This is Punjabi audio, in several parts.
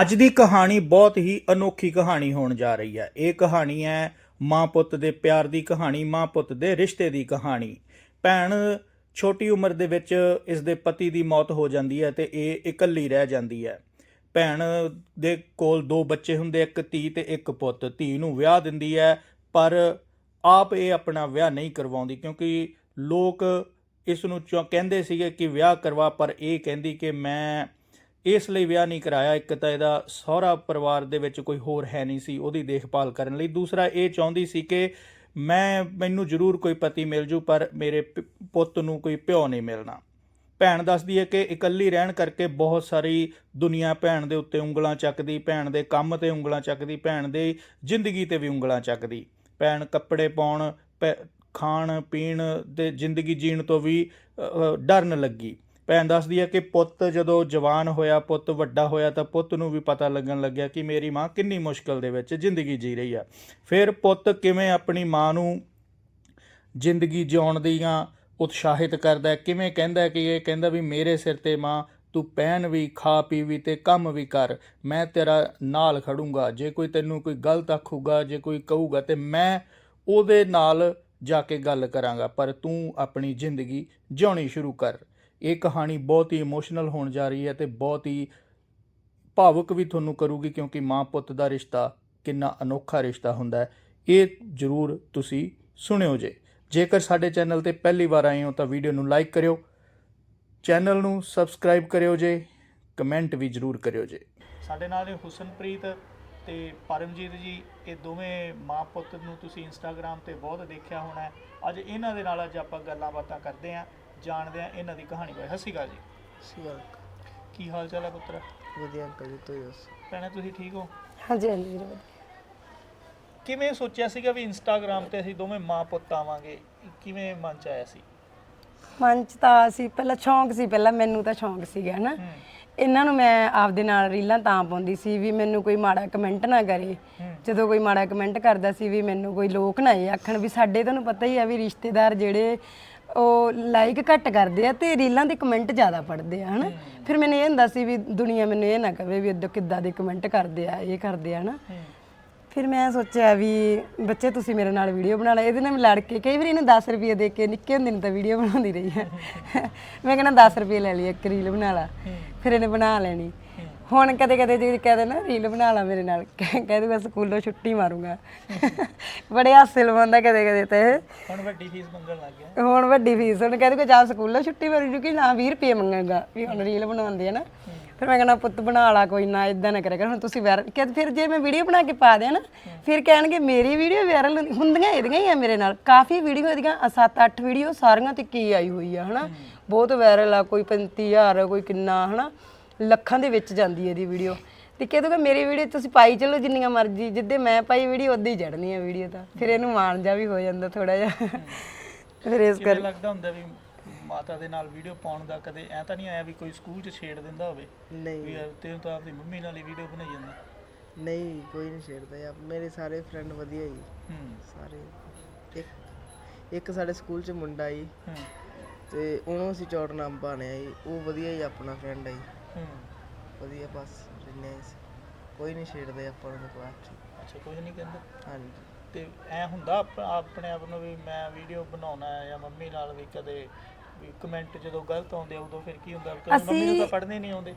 ਅੱਜ ਦੀ ਕਹਾਣੀ ਬਹੁਤ ਹੀ ਅਨੋਖੀ ਕਹਾਣੀ ਹੋਣ ਜਾ ਰਹੀ ਹੈ। ਇਹ ਕਹਾਣੀ ਹੈ ਮਾਂ ਪੁੱਤ ਦੇ ਪਿਆਰ ਦੀ ਕਹਾਣੀ, ਮਾਂ ਪੁੱਤ ਦੇ ਰਿਸ਼ਤੇ ਦੀ ਕਹਾਣੀ। ਭੈਣ ਛੋਟੀ ਉਮਰ ਦੇ ਵਿੱਚ ਇਸ ਦੇ ਪਤੀ ਦੀ ਮੌਤ ਹੋ ਜਾਂਦੀ ਹੈ ਤੇ ਇਹ ਇਕੱਲੀ ਰਹਿ ਜਾਂਦੀ ਹੈ। ਭੈਣ ਦੇ ਕੋਲ ਦੋ ਬੱਚੇ ਹੁੰਦੇ, ਇੱਕ ਧੀ ਤੇ ਇੱਕ ਪੁੱਤ। ਧੀ ਨੂੰ ਵਿਆਹ ਦਿੰਦੀ ਹੈ, ਪਰ ਆਪ ਇਹ ਆਪਣਾ ਵਿਆਹ ਨਹੀਂ ਕਰਵਾਉਂਦੀ ਕਿਉਂਕਿ ਲੋਕ ਇਸ ਨੂੰ ਚੌ- ਕਹਿੰਦੇ ਸੀਗੇ ਕਿ ਵਿਆਹ ਕਰਵਾ, ਪਰ ਇਹ ਕਹਿੰਦੀ ਕਿ ਮੈਂ ਇਸ ਲਈ ਵਿਆਹ ਨਹੀਂ ਕਰਾਇਆ। ਇੱਕ ਤਾਂ ਇਹਦਾ ਸਹੁਰਾ ਪਰਿਵਾਰ ਦੇ ਵਿੱਚ ਕੋਈ ਹੋਰ ਹੈ ਨਹੀਂ ਸੀ, ਉਹਦੀ ਦੇਖਭਾਲ ਕਰਨ ਲਈ। ਦੂਸਰਾ, ਇਹ ਚਾਹੁੰਦੀ ਸੀ ਕਿ ਮੈਂ, ਮੈਨੂੰ ਜ਼ਰੂਰ ਕੋਈ ਪਤੀ ਮਿਲ ਜੂ, ਪਰ ਮੇਰੇ ਪ- ਪੁੱਤ ਨੂੰ ਕੋਈ ਪਿਓ ਨਹੀਂ ਮਿਲਣਾ। ਭੈਣ ਦੱਸਦੀ ਹੈ ਕਿ ਇਕੱਲੀ ਰਹਿਣ ਕਰਕੇ ਬਹੁਤ ਸਾਰੀ ਦੁਨੀਆ ਭੈਣ ਦੇ ਉੱਤੇ ਉਂਗਲਾਂ ਚੱਕਦੀ, ਭੈਣ ਦੇ ਕੰਮ ਤੇ ਉਂਗਲਾਂ ਚੱਕਦੀ, ਭੈਣ ਦੇ ਜ਼ਿੰਦਗੀ ਤੇ ਵੀ ਉਂਗਲਾਂ ਚੱਕਦੀ। ਭੈਣ ਕੱਪੜੇ ਪਾਉਣ, ਪੈ- ਖਾਣ, ਪੀਣ ਤੇ ਜ਼ਿੰਦਗੀ ਜੀਣ ਤੋਂ ਵੀ ਡਰਨ ਲੱਗੀ। ਭੈਣ ਦੱਸਦੀ ਹੈ ਕਿ ਪੁੱਤ ਜਦੋਂ ਜਵਾਨ ਹੋਇਆ, ਪੁੱਤ ਵੱਡਾ ਹੋਇਆ ਤਾਂ ਪੁੱਤ ਨੂੰ ਵੀ ਪਤਾ ਲੱਗਣ ਲੱਗਿਆ ਕਿ ਮੇਰੀ ਮਾਂ ਕਿੰਨੀ ਮੁਸ਼ਕਲ ਦੇ ਵਿੱਚ ਜ਼ਿੰਦਗੀ ਜੀ ਰਹੀ ਆ। ਫਿਰ ਪੁੱਤ ਕਿਵੇਂ ਆਪਣੀ ਮਾਂ ਨੂੰ ਜ਼ਿੰਦਗੀ ਜਿਉਣ ਦੀਆਂ ਉਤਸ਼ਾਹਿਤ ਕਰਦਾ ਹੈ? ਕਿਵੇਂ ਕਹਿੰਦਾ ਕਿ ਇਹ ਕਹਿੰਦਾ ਵੀ ਮੇਰੇ ਸਿਰ ਤੇ ਮਾਂ, ਤੂੰ ਪਹਿਨ ਵੀ, ਖਾ ਪੀ ਵੀ ਤੇ ਕੰਮ ਵੀ ਕਰ, ਮੈਂ ਤੇਰਾ ਨਾਲ ਖੜੂੰਗਾ। ਜੇ ਕੋਈ ਤੈਨੂੰ ਕੋਈ ਗਲਤ ਆਖੂਗਾ, ਜੇ ਕੋਈ ਕਹੂਗਾ ਤੇ ਮੈਂ ਉਹਦੇ ਨਾਲ ਜਾ ਕੇ ਗੱਲ ਕਰਾਂਗਾ, ਪਰ ਤੂੰ ਆਪਣੀ ਜ਼ਿੰਦਗੀ ਜਿਉਣੀ ਸ਼ੁਰੂ ਕਰ। ਇਹ ਕਹਾਣੀ ਬਹੁਤ ਹੀ ਇਮੋਸ਼ਨਲ ਹੋਣ ਜਾ ਰਹੀ ਹੈ ਤੇ ਬਹੁਤ ਹੀ ਭਾਵੁਕ ਵੀ ਤੁਹਾਨੂੰ ਕਰੂਗੀ ਕਿਉਂਕਿ ਮਾਂ ਪੁੱਤ ਦਾ ਰਿਸ਼ਤਾ ਕਿੰਨਾ ਅਨੋਖਾ ਰਿਸ਼ਤਾ ਹੁੰਦਾ ਹੈ। ਇਹ ਜ਼ਰੂਰ ਤੁਸੀਂ ਸੁਣਿਓ ਜੇ। ਜੇਕਰ ਸਾਡੇ ਚੈਨਲ ਤੇ ਪਹਿਲੀ ਵਾਰ ਆਏ ਹੋ ਤਾਂ ਵੀਡੀਓ ਨੂੰ ਲਾਈਕ ਕਰਿਓ। ਚੈਨਲ ਨੂੰ ਸਬਸਕ੍ਰਾਈਬ ਕਰਿਓ ਜੇ। ਕਮੈਂਟ ਵੀ ਜ਼ਰੂਰ ਕਰਿਓ ਜੇ। ਸਾਡੇ ਨਾਲ ਨੇ ਹੁਸਨਪ੍ਰੀਤ ਤੇ ਪਰਮਜੀਤ ਜੀ, ਇਹ ਦੋਵੇਂ ਮਾਂ ਪੁੱਤ ਨੂੰ ਤੁਸੀਂ ਇੰਸਟਾਗ੍ਰam ਤੇ ਬਹੁਤ ਦੇਖਿਆ ਹੋਣਾ ਅੱਜ ਇਹਨਾਂ ਦੇ ਨਾਲ ਅੱਜ ਆਪਾਂ ਗੱਲਾਂ ਬਾਤਾਂ ਕਰਦੇ ਆਂ ਜਾਣਦੇ ਆਂ ਇਹਨਾਂ ਦੀ ਕਹਾਣੀ ਬਾਰੇ। ਹੱਸੀ ਗਾ ਜੀ। ਸੀਗਾ ਕੀ ਹਾਲ ਚਾਲ ਹੈ ਪੁੱਤਰ? ਵਧੀਆ ਅੰਕਲ ਜੀ ਤੁਸੀਂ ਦੱਸੋ? ਭੈਣੇ ਤੁਸੀਂ ਠੀਕ ਹੋ? ਹਾਂਜੀ ਹਾਂਜੀ ਵੀਰੇ ਵਧੀਆ। ਕਿਵੇਂ ਸੋਚਿਆ ਸੀਗਾ ਵੀ ਇੰਸਟਾਗ੍ਰam ਤੇ ਅਸੀਂ ਦੋਵੇਂ ਮਾਂ ਪੁੱਤ ਆਵਾਂਗੇ? ਕਿਵੇਂ ਮਨ ਚ ਆਇਆ ਸੀ? ਮਨ ਚ ਤਾਂ ਸੀ ਪਹਿਲਾਂ ਸ਼ੌਂਕ ਸੀ ਪਹਿਲਾਂ ਮੈਨੂੰ ਤਾਂ ਸ਼ੌਂਕ ਸੀਗਾ ਹਨਾ? ਇਹਨਾਂ ਨੂੰ ਮੈਂ ਆਪਦੇ ਨਾਲ ਰੀਲਾਂ ਤਾਂ ਪਾਉਂਦੀ ਸੀ ਵੀ ਮੈਨੂੰ ਕੋਈ ਮਾੜਾ ਕਮੈਂਟ ਨਾ ਕਰੇ। ਜਦੋਂ ਕੋਈ ਮਾੜਾ ਕਮੈਂਟ ਕਰਦਾ ਸੀ ਵੀ ਮੈਨੂੰ ਕੋਈ ਲੋਕ ਨਾ ਇਹ ਆਖਣ ਵੀ ਸਾਡੇ ਤੁਹਾਨੂੰ ਪਤਾ ਹੀ ਆ ਵੀ ਰਿਸ਼ਤੇਦਾਰ ਜਿਹੜੇ ਉਹ ਲਾਈਕ ਘੱਟ ਕਰਦੇ ਆ ਤੇ ਰੀਲਾਂ ਦੇ ਕਮੈਂਟ ਜ਼ਿਆਦਾ ਪੜਦੇ ਆ ਹਨਾ? ਫਿਰ ਮੈਨੂੰ ਇਹ ਹੁੰਦਾ ਸੀ ਵੀ ਦੁਨੀਆ ਮੈਨੂੰ ਇਹ ਨਾ ਕਵੇ ਵੀ ਇਦਾਂ ਕਿੱਦਾਂ ਦੇ ਕਮੈਂਟ ਕਰਦੇ ਆ ਇਹ ਕਰਦੇ ਆ ਹਨਾ? ਫਿਰ ਮੈਂ ਸੋਚਿਆ ਵੀ ਬੱਚੇ ਤੁਸੀਂ ਮੇਰੇ ਨਾਲ ਵੀਡੀਓ ਬਣਾ ਲੈ ਇਹਦੇ ਨਾਲ ਮੈਂ ਲੜ ਕੇ ਕਈ ਵਾਰੀ ਇਹਨੂੰ 10 ਰੁਪਏ ਦੇ ਕੇ ਨਿੱਕੇ ਹੁੰਦੇ ਨੂੰ ਤਾਂ ਵੀਡੀਓ ਬਣਾਉਂਦੀ ਰਹੀ ਹੈ ਮੈਂ ਕਹਿੰਦਾ 10 ਰੁਪਏ ਲੈ ਲਈ ਇੱਕ ਰੀਲ ਬਣਾ ਲਾ। ਫਿਰ ਇਹਨੇ ਬਣਾ ਲੈਣੀ। ਹੁਣ ਕਦੇ ਕਦੇ ਜੇ ਕਹਦੇ ਨਾ ਰੀਲ ਬਣਾ ਲਾ ਮੇਰੇ ਨਾਲ। ਕਹਿ ਕਹਿ ਦੂਗਾ ਸਕੂਲੋਂ ਛੁੱਟੀ ਮਾਰੂੰਗਾ। ਬੜੇ ਹਾਸੇ ਲਵਾਉਂਦਾ ਕਦੇ ਕਦੇ ਤੇ। ਹੁਣ ਵੱਡੀ ਫੀਸ ਮੰਗਣ ਲੱਗ ਗਿਆ। ਹੁਣ ਵੱਡੀ ਫੀਸ ਹੁਣ ਕਹਿੰਦੇ ਕਿ ਜਾ ਸਕੂਲੋਂ ਛੁੱਟੀ ਮਾਰੂ ਜੂ ਕਿ ਨਾ 20 ਰੁਪਏ ਮੰਗਾਂਗਾ। ਵੀ ਹੁਣ ਰੀਲ ਬਣਾਉਂਦੇ ਆ ਨਾ। ਫਿਰ ਮੈਂ ਕਹਿੰਦਾ ਪੁੱਤ ਬਣਾ ਲਾ ਕੋਈ ਨਾ ਇਦਾਂ ਨਾ ਕਰਿਆ ਕਰ। ਹੁਣ ਤੁਸੀਂ ਵਾਇਰਲ ਕਿ ਫਿਰ ਜੇ ਮੈਂ ਵੀਡੀਓ ਬਣਾ ਕੇ ਪਾ ਦਿਆਂ ਨਾ ਫਿਰ ਕਹਿਣਗੇ ਮੇਰੀ ਵੀਡੀਓ ਵਾਇਰਲ ਹੁੰਦੀਆਂ ਇਹਦੀਆਂ ਹੀ ਆ ਮੇਰੇ ਨਾਲ। ਕਾਫੀ ਵੀਡੀਓ ਇਹਦੀਆਂ 7-8 ਵੀਡੀਓ ਸਾਰੀਆਂ ਤੇ ਕੀ ਆਈ ਹੋਈ ਆ ਹਨਾ? ਬਹੁਤ ਵਾਇਰਲ ਆ ਕੋਈ 35000 ਕੋਈ ਕਿੰਨਾ ਹਨਾ? ਲੱਖਾਂ ਦੇ ਵਿੱਚ ਜਾਂਦੀ ਹੈ ਇਹਦੀ ਵੀਡੀਓ ਤੇ ਕਹਿ ਦੂਗਾ ਮੇਰੀ ਵੀਡੀਓ ਤੁਸੀਂ ਪਾਈ ਚਲੋ ਜਿੰਨੀਆਂ ਮਰਜ਼ੀ ਜਿੱਦੇ ਮੈਂ ਪਾਈ ਵੀਡੀਓ ਉਦੋਂ ਹੀ ਚੜਨੀ ਹੈ ਵੀਡੀਓ ਤਾਂ। ਫਿਰ ਇਹਨੂੰ ਮਾਣ ਜਾ ਵੀ ਹੋ ਜਾਂਦਾ ਥੋੜਾ ਜਿਹਾ। ਫਿਰ ਇਸ ਕਿਵੇਂ ਲੱਗਦਾ ਹੁੰਦਾ ਵੀ ਮਾਤਾ ਦੇ ਨਾਲ ਵੀਡੀਓ ਪਾਉਣ ਦਾ ਕਦੇ ਐ ਤਾਂ ਨਹੀਂ ਆਇਆ ਵੀ ਕੋਈ ਸਕੂਲ 'ਚ ਛੇੜ ਦਿੰਦਾ ਹੋਵੇ? ਨਹੀਂ। ਵੀ ਤੈਨੂੰ ਤਾਂ ਆਪਣੀ ਮੰਮੀ ਨਾਲ ਹੀ ਵੀਡੀਓ ਬਣਾਈ ਜਾਂਦਾ। ਨਹੀਂ ਕੋਈ ਨਹੀਂ ਛੇੜਦਾ। ਯਾਰ ਮੇਰੇ ਸਾਰੇ ਫਰੈਂਡ ਵਧੀਆ ਹੀ ਹੂੰ। ਸਾਰੇ। ਇੱਕ ਇੱਕ ਸਾਡੇ ਸਕੂਲ 'ਚ ਮੁੰਡਾ ਹੀ ਹੂੰ। ਤੇ ਉਹਨੂੰ ਅਸੀਂ ਚੌੜ ਨਾਮ ਪਾਣਿਆ ਜੀ। ਉਹ ਵਧੀਆ ਹੀ ਆਪਣਾ ਫਰੈਂਡ ਹੈ ਜੀ। ਹੂੰ ਵਧੀਆ ਬਸ ਹਾਂ ਅਸੀਂ ਕੋਈ ਨਹੀਂ ਛੇੜਦੇ ਆਪਾਂ ਨੂੰ ਕਲਾਸ 'ਚ। ਅੱਛਾ ਕੁਝ ਨਹੀਂ ਕਹਿੰਦਾ। ਹਾਂਜੀ। ਤੇ ਐ ਹੁੰਦਾ ਆਪ- ਆਪਣੇ ਆਪ ਨੂੰ ਵੀ ਮੈਂ ਵੀਡੀਓ ਬਣਾਉਣਾ ਹੈ ਜਾਂ ਮੰਮੀ ਨਾਲ ਵੀ ਕਦੇ ਵੀ ਕਮੈਂਟ ਜਦੋਂ ਗਲਤ ਆਉਂਦੇ ਆ ਉਦੋਂ ਫਿਰ ਕੀ ਹੁੰਦਾ? ਕਿ ਮੰਮੀ ਨੂੰ ਤਾਂ ਪੜ੍ਹਨੇ ਨਹੀਂ ਆਉਂਦੇ।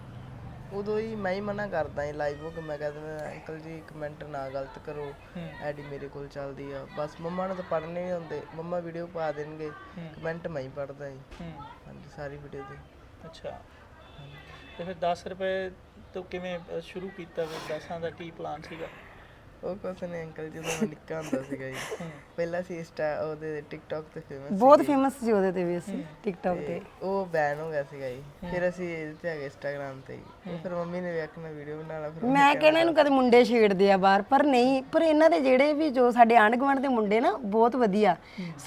ਉਦੋਂ ਹੀ ਮੈਂ ਹੀ ਮਨਾ ਕਰਦਾ ਹਾਂ ਲਾਈਵ ਹੋ ਕੇ ਮੈਂ ਕਹਿੰਦਾ ਅੰਕਲ ਜੀ ਕਮੈਂਟ ਨਾ ਗਲਤ ਕਰੋ ਹੂੰ। ਐਡੀ ਮੇਰੇ ਕੋਲ ਚੱਲਦੀ ਆ। ਬਸ ਮੰਮਾ ਨੂੰ ਤਾਂ ਪੜ੍ਹਨੇ ਨਹੀਂ ਹੁੰਦੇ ਮੰਮਾ ਵੀਡੀਓ ਪਾ ਦੇਣਗੇ ਕਮੈਂਟ ਮੈਂ ਹੀ ਪੜ੍ਹਦਾ ਹੂੰ। ਹਾਂਜੀ ਸਾਰੀ ਵੀਡੀਓ ਤੇ। ਅੱਛਾ। ਤੇ ਫਿਰ 10 ਰੁਪਏ ਤੋਂ ਕਿਵੇਂ ਅ, ਸ਼ੁਰੂ ਕੀਤਾ? ਵੀ 10ਾਂ ਦਾ ਕੀ ਪਲਾਨ ਸੀਗਾ? ਉਹ ਕੁਛ ਨਹੀਂ ਅੰਕਲ ਜਦੋਂ ਮੈਂ ਨਿੱਕਾ ਹੁੰਦਾ ਸੀਗਾ ਜੀ। ਪਹਿਲਾਂ ਸੀ ਇੰਸਟਾ ਉਹਦੇ ਟਿਕਟੌਕ ਤੇ ਫੇਮਸ ਬਹੁਤ ਫੇਮਸ ਸੀ ਉਹਦੇ ਤੇ ਵੀ ਅਸੀਂ ਟਿਕਟੌਕ ਤੇ ਉਹ ਬੈਨ ਹੋ ਗਿਆ ਸੀਗਾ ਜੀ। ਫਿਰ ਅਸੀਂ ਇਹਦੇ ਤੇ ਆ ਗਏ ਇੰਸਟਾਗ੍ਰਾਮ ਤੇ ਜੀ। ਉਹ ਫਿਰ ਮੰਮੀ ਨੇ ਵੇਖ ਮੈਂ ਵੀਡੀਓ ਬਣਾ ਲਾ ਫਿਰ ਮੈਂ ਕਹਿੰਦਾ ਇਹਨੂੰ ਕਦੇ ਮੁੰਡੇ ਛੇੜਦੇ ਆ ਬਾਹਰ ਪਰ ਨਹੀਂ ਪਰ ਇਹਨਾਂ ਦੇ ਜਿਹੜੇ ਵੀ ਜੋ ਸਾਡੇ ਆਂਢ ਗੁਆਂਢ ਦੇ ਮੁੰਡੇ ਨਾ ਬਹੁਤ ਵਧੀਆ।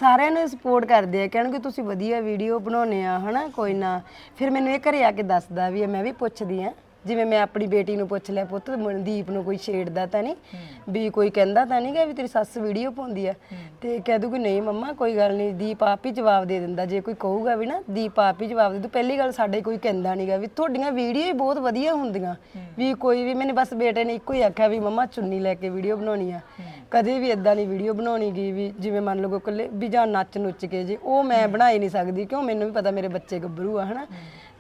ਸਾਰਿਆਂ ਨੂੰ ਸਪੋਰਟ ਕਰਦੇ ਆ ਕਹਿਣਗੇ ਤੁਸੀਂ ਵਧੀਆ ਵੀਡੀਓ ਬਣਾਉਨੇ ਆ ਹਨਾ ਕੋਈ ਨਾ। ਫਿਰ ਮੈਨੂੰ ਇਹ ਘਰੇ ਆ ਕੇ ਦੱਸਦਾ ਵੀ ਮੈਂ ਵੀ ਪੁੱਛਦੀ ਆ। ਜਿਵੇਂ ਮੈਂ ਆਪਣੀ ਬੇਟੀ ਨੂੰ ਪੁੱਛ ਲਿਆ ਪੁੱਤ ਮਨਦੀਪ ਨੂੰ ਕੋਈ ਛੇੜਦਾ ਤਾਂ ਨਹੀਂ? ਵੀ ਕੋਈ ਕਹਿੰਦਾ ਤਾਂ ਨਹੀਂ ਕਿ ਵੀ ਤੇਰੀ ਸੱਸ ਵੀਡੀਓ ਪਾਉਂਦੀ ਆ? ਤੇ ਕਹਿ ਦੂਗੀ ਨਹੀਂ ਮੰਮਾ ਕੋਈ ਗੱਲ ਨਹੀਂ ਦੀਪ ਆਪ ਹੀ ਜਵਾਬ ਦੇ ਦਿੰਦਾ ਜੇ ਕੋਈ ਕਹੂਗਾ ਵੀ ਨਾ ਦੀਪ ਆਪ ਹੀ ਜਵਾਬ ਦੇ ਦੂ ਪਹਿਲੀ ਗੱਲ ਸਾਡੇ ਕੋਈ ਕਹਿੰਦਾ ਨਹੀਂਗਾ ਵੀ ਤੁਹਾਡੀਆਂ ਵੀਡੀਓ ਹੀ ਬਹੁਤ ਵਧੀਆ ਹੁੰਦੀਆਂ। ਵੀ ਕੋਈ ਵੀ ਮੈਨੇ ਬਸ ਬੇਟੇ ਨੇ ਇੱਕੋ ਹੀ ਆਖਿਆ ਵੀ ਮੰਮਾ ਚੁੰਨੀ ਲੈ ਕੇ ਵੀਡੀਓ ਬਣਾਉਣੀ ਆ। ਕਦੇ ਵੀ ਇਦਾਂ ਦੀ ਵੀਡੀਓ ਬਣਾਉਣੀ ਗਈ ਵੀ ਜਿਵੇਂ ਮੰਨ ਲਓ ਇਕੱਲੇ ਵੀ ਜਾਂ ਨੱਚ ਨੁੱਚ ਕੇ ਜੇ ਉਹ ਮੈਂ ਬਣਾ ਹੀ ਨਹੀਂ ਸਕਦੀ ਕਿਉਂ? ਮੈਨੂੰ ਵੀ ਪਤਾ ਮੇਰੇ ਬੱਚੇ ਗੱਭਰੂ ਆ ਹਨਾ?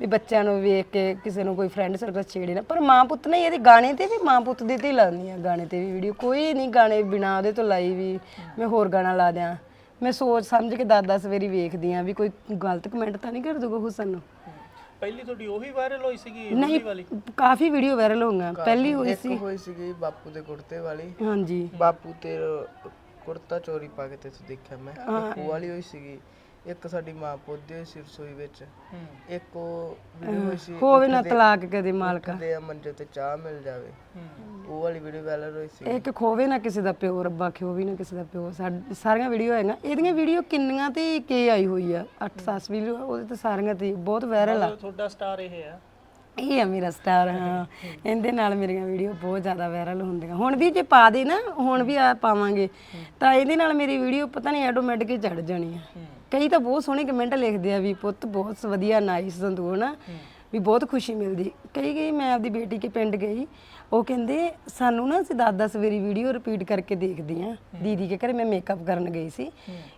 ਵੀ ਬੱਚਿਆਂ ਨੂੰ ਵੇਖ ਕੇ ਕਿਸੇ ਨੂੰ ਕੋਈ ਫਰੈਂਡ ਸਰਕਲ ਛੇੜੇ ਨਾ। ਪਰ ਮਾਂ ਪੁੱਤ ਨੇ ਇਹਦੇ ਗਾਣੇ ਤੇ ਵੀ ਮਾਂ ਪੁੱਤ ਦੇ ਤੇ ਹੀ ਲਾਉਂਦੀ ਆ ਗਾਣੇ ਤੇ ਵੀ ਵੀਡੀਓ ਕੋਈ ਨਹੀਂ ਗਾਣੇ ਬਿਨਾ ਉਹਦੇ ਤੋਂ ਲਾਈ ਵੀ ਮੈਂ ਹੋਰ ਗਾਣਾ ਲਾ ਦਿਆਂ। ਮੈਂ ਸੋਚ ਸਮਝ ਕੇ ਦਸ ਦਸ ਵਾਰੀ ਵੇਖਦੀ ਆ ਵੀ ਕੋਈ ਗਲਤ ਕਮੈਂਟ ਤਾਂ ਨਹੀਂ ਕਰ ਦੂਗਾ ਹੁਸਨ ਨੂੰ? ਪਹਿਲੀ ਤੁਹਾਡੀ ਉਹੀ ਵਾਇਰਲ ਹੋਈ ਸੀਗੀ ਨਹੀਂ ਕਾਫੀ ਵੀਡੀਓ ਵਾਇਰਲ ਹੋਈਆਂ ਪਹਿਲੀ ਹੋਈ ਇੱਕ ਹੋਈ ਸੀਗੀ ਬਾਪੂ ਦੇ ਕੁੜਤੇ ਵਾਲੀ। ਹਾਂਜੀ। ਬਾਪੂ ਤੇ ਕੁੜਤਾ ਚੋਰੀ ਪਾ ਕੇ ਤੇ ਦੇਖਿਆ ਮੈਂ। ਇੱਕ ਉਹ ਵਾਲੀ ਹੋਈ ਸੀਗੀ। ਇੱਕ ਸਾਡੀ ਮਾਂ ਪੁੱਤ ਹੋਈ ਸੀ ਰਸੋਈ ਵਿੱਚ। ਇੱਕ ਉਹ ਵੀਡੀਓ ਹੋਈ ਸੀ ਹੋਵੇ ਨਾ ਤਲਾਕ ਕਦੇ ਮਾਲਕਾ। ਦੇ ਮੰਜੇ ਤੇ ਚਾਹ ਮਿਲ ਜਾਵੇ। ਉਹ ਵਾਲੀ ਵੀਡੀਓ ਵਾਇਰਲ ਹੋਈ ਸੀ। ਇੱਕ ਖੋਵੇ ਨਾ ਕਿਸੇ ਦਾ ਪਿਓ ਰੱਬਾ ਖੋਵੇ ਨਾ ਕਿਸੇ ਦਾ ਪਿਓ। ਸਾਡ- ਸਾਰੀਆਂ ਵੀਡੀਓ ਹੈਗੀਆਂ ਇਹਦੀਆਂ ਵੀਡੀਓ ਕਿੰਨੀਆਂ ਤੇ ਕੇ ਆਈ ਹੋਈ ਆ? 8-10 ਵੀਡੀਓ ਉਹਦੇ ਤੇ ਸਾਰੀਆਂ ਤੇ ਬਹੁਤ ਵਾਇਰਲ ਆ। ਤੁਹਾਡਾ ਸਟਾਰ ਇਹ ਆ। ਇਹ ਆ ਮੇਰਾ ਸਟਾਰ ਹਾਂ। ਇਹਦੇ ਨਾਲ ਮੇਰੀਆਂ ਵੀਡੀਓ ਬਹੁਤ ਜ਼ਿਆਦਾ ਵਾਇਰਲ ਹੁੰਦੀਆਂ। ਹੁਣ ਵੀ ਜੇ ਪਾ ਦੇ ਨਾ ਹੁਣ ਵੀ ਆ ਪਾਵਾਂਗੇ। ਤਾਂ ਇਹਦੇ ਨਾਲ ਮੇਰੀ ਵੀਡੀਓ ਪਤਾ ਨਹੀਂ ਆਟੋਮੈਟਿਕ ਹੀ ਚੜ ਜਾਣੀ ਆ। ਕਈ ਤਾਂ ਬਹੁਤ ਸੋਹਣੇ ਕਮੈਂਟ ਲਿਖਦੇ ਆ ਵੀ ਪੁੱਤ ਬਹੁਤ ਵਧੀਆ ਨਾਈਸ ਸੰਦੂ ਨਾ। ਵੀ ਬਹੁਤ ਖੁਸ਼ੀ ਮਿਲਦੀ। ਕਈ ਕਈ ਮੈਂ ਆਪਦੀ ਬੇਟੀ ਕੇ ਪਿੰਡ ਗਈ ਉਹ ਕਹਿੰਦੇ ਸਾਨੂੰ ਨਾ ਅਸੀਂ 10-10 ਵਾਰੀ ਵੀਡੀਓ ਰਿਪੀਟ ਕਰਕੇ ਦੇਖਦੀ ਆ। ਦੀਦੀ ਕੇ ਘਰੇ ਮੈਂ ਮੇਕਅਪ ਕਰਨ ਗਈ ਸੀ।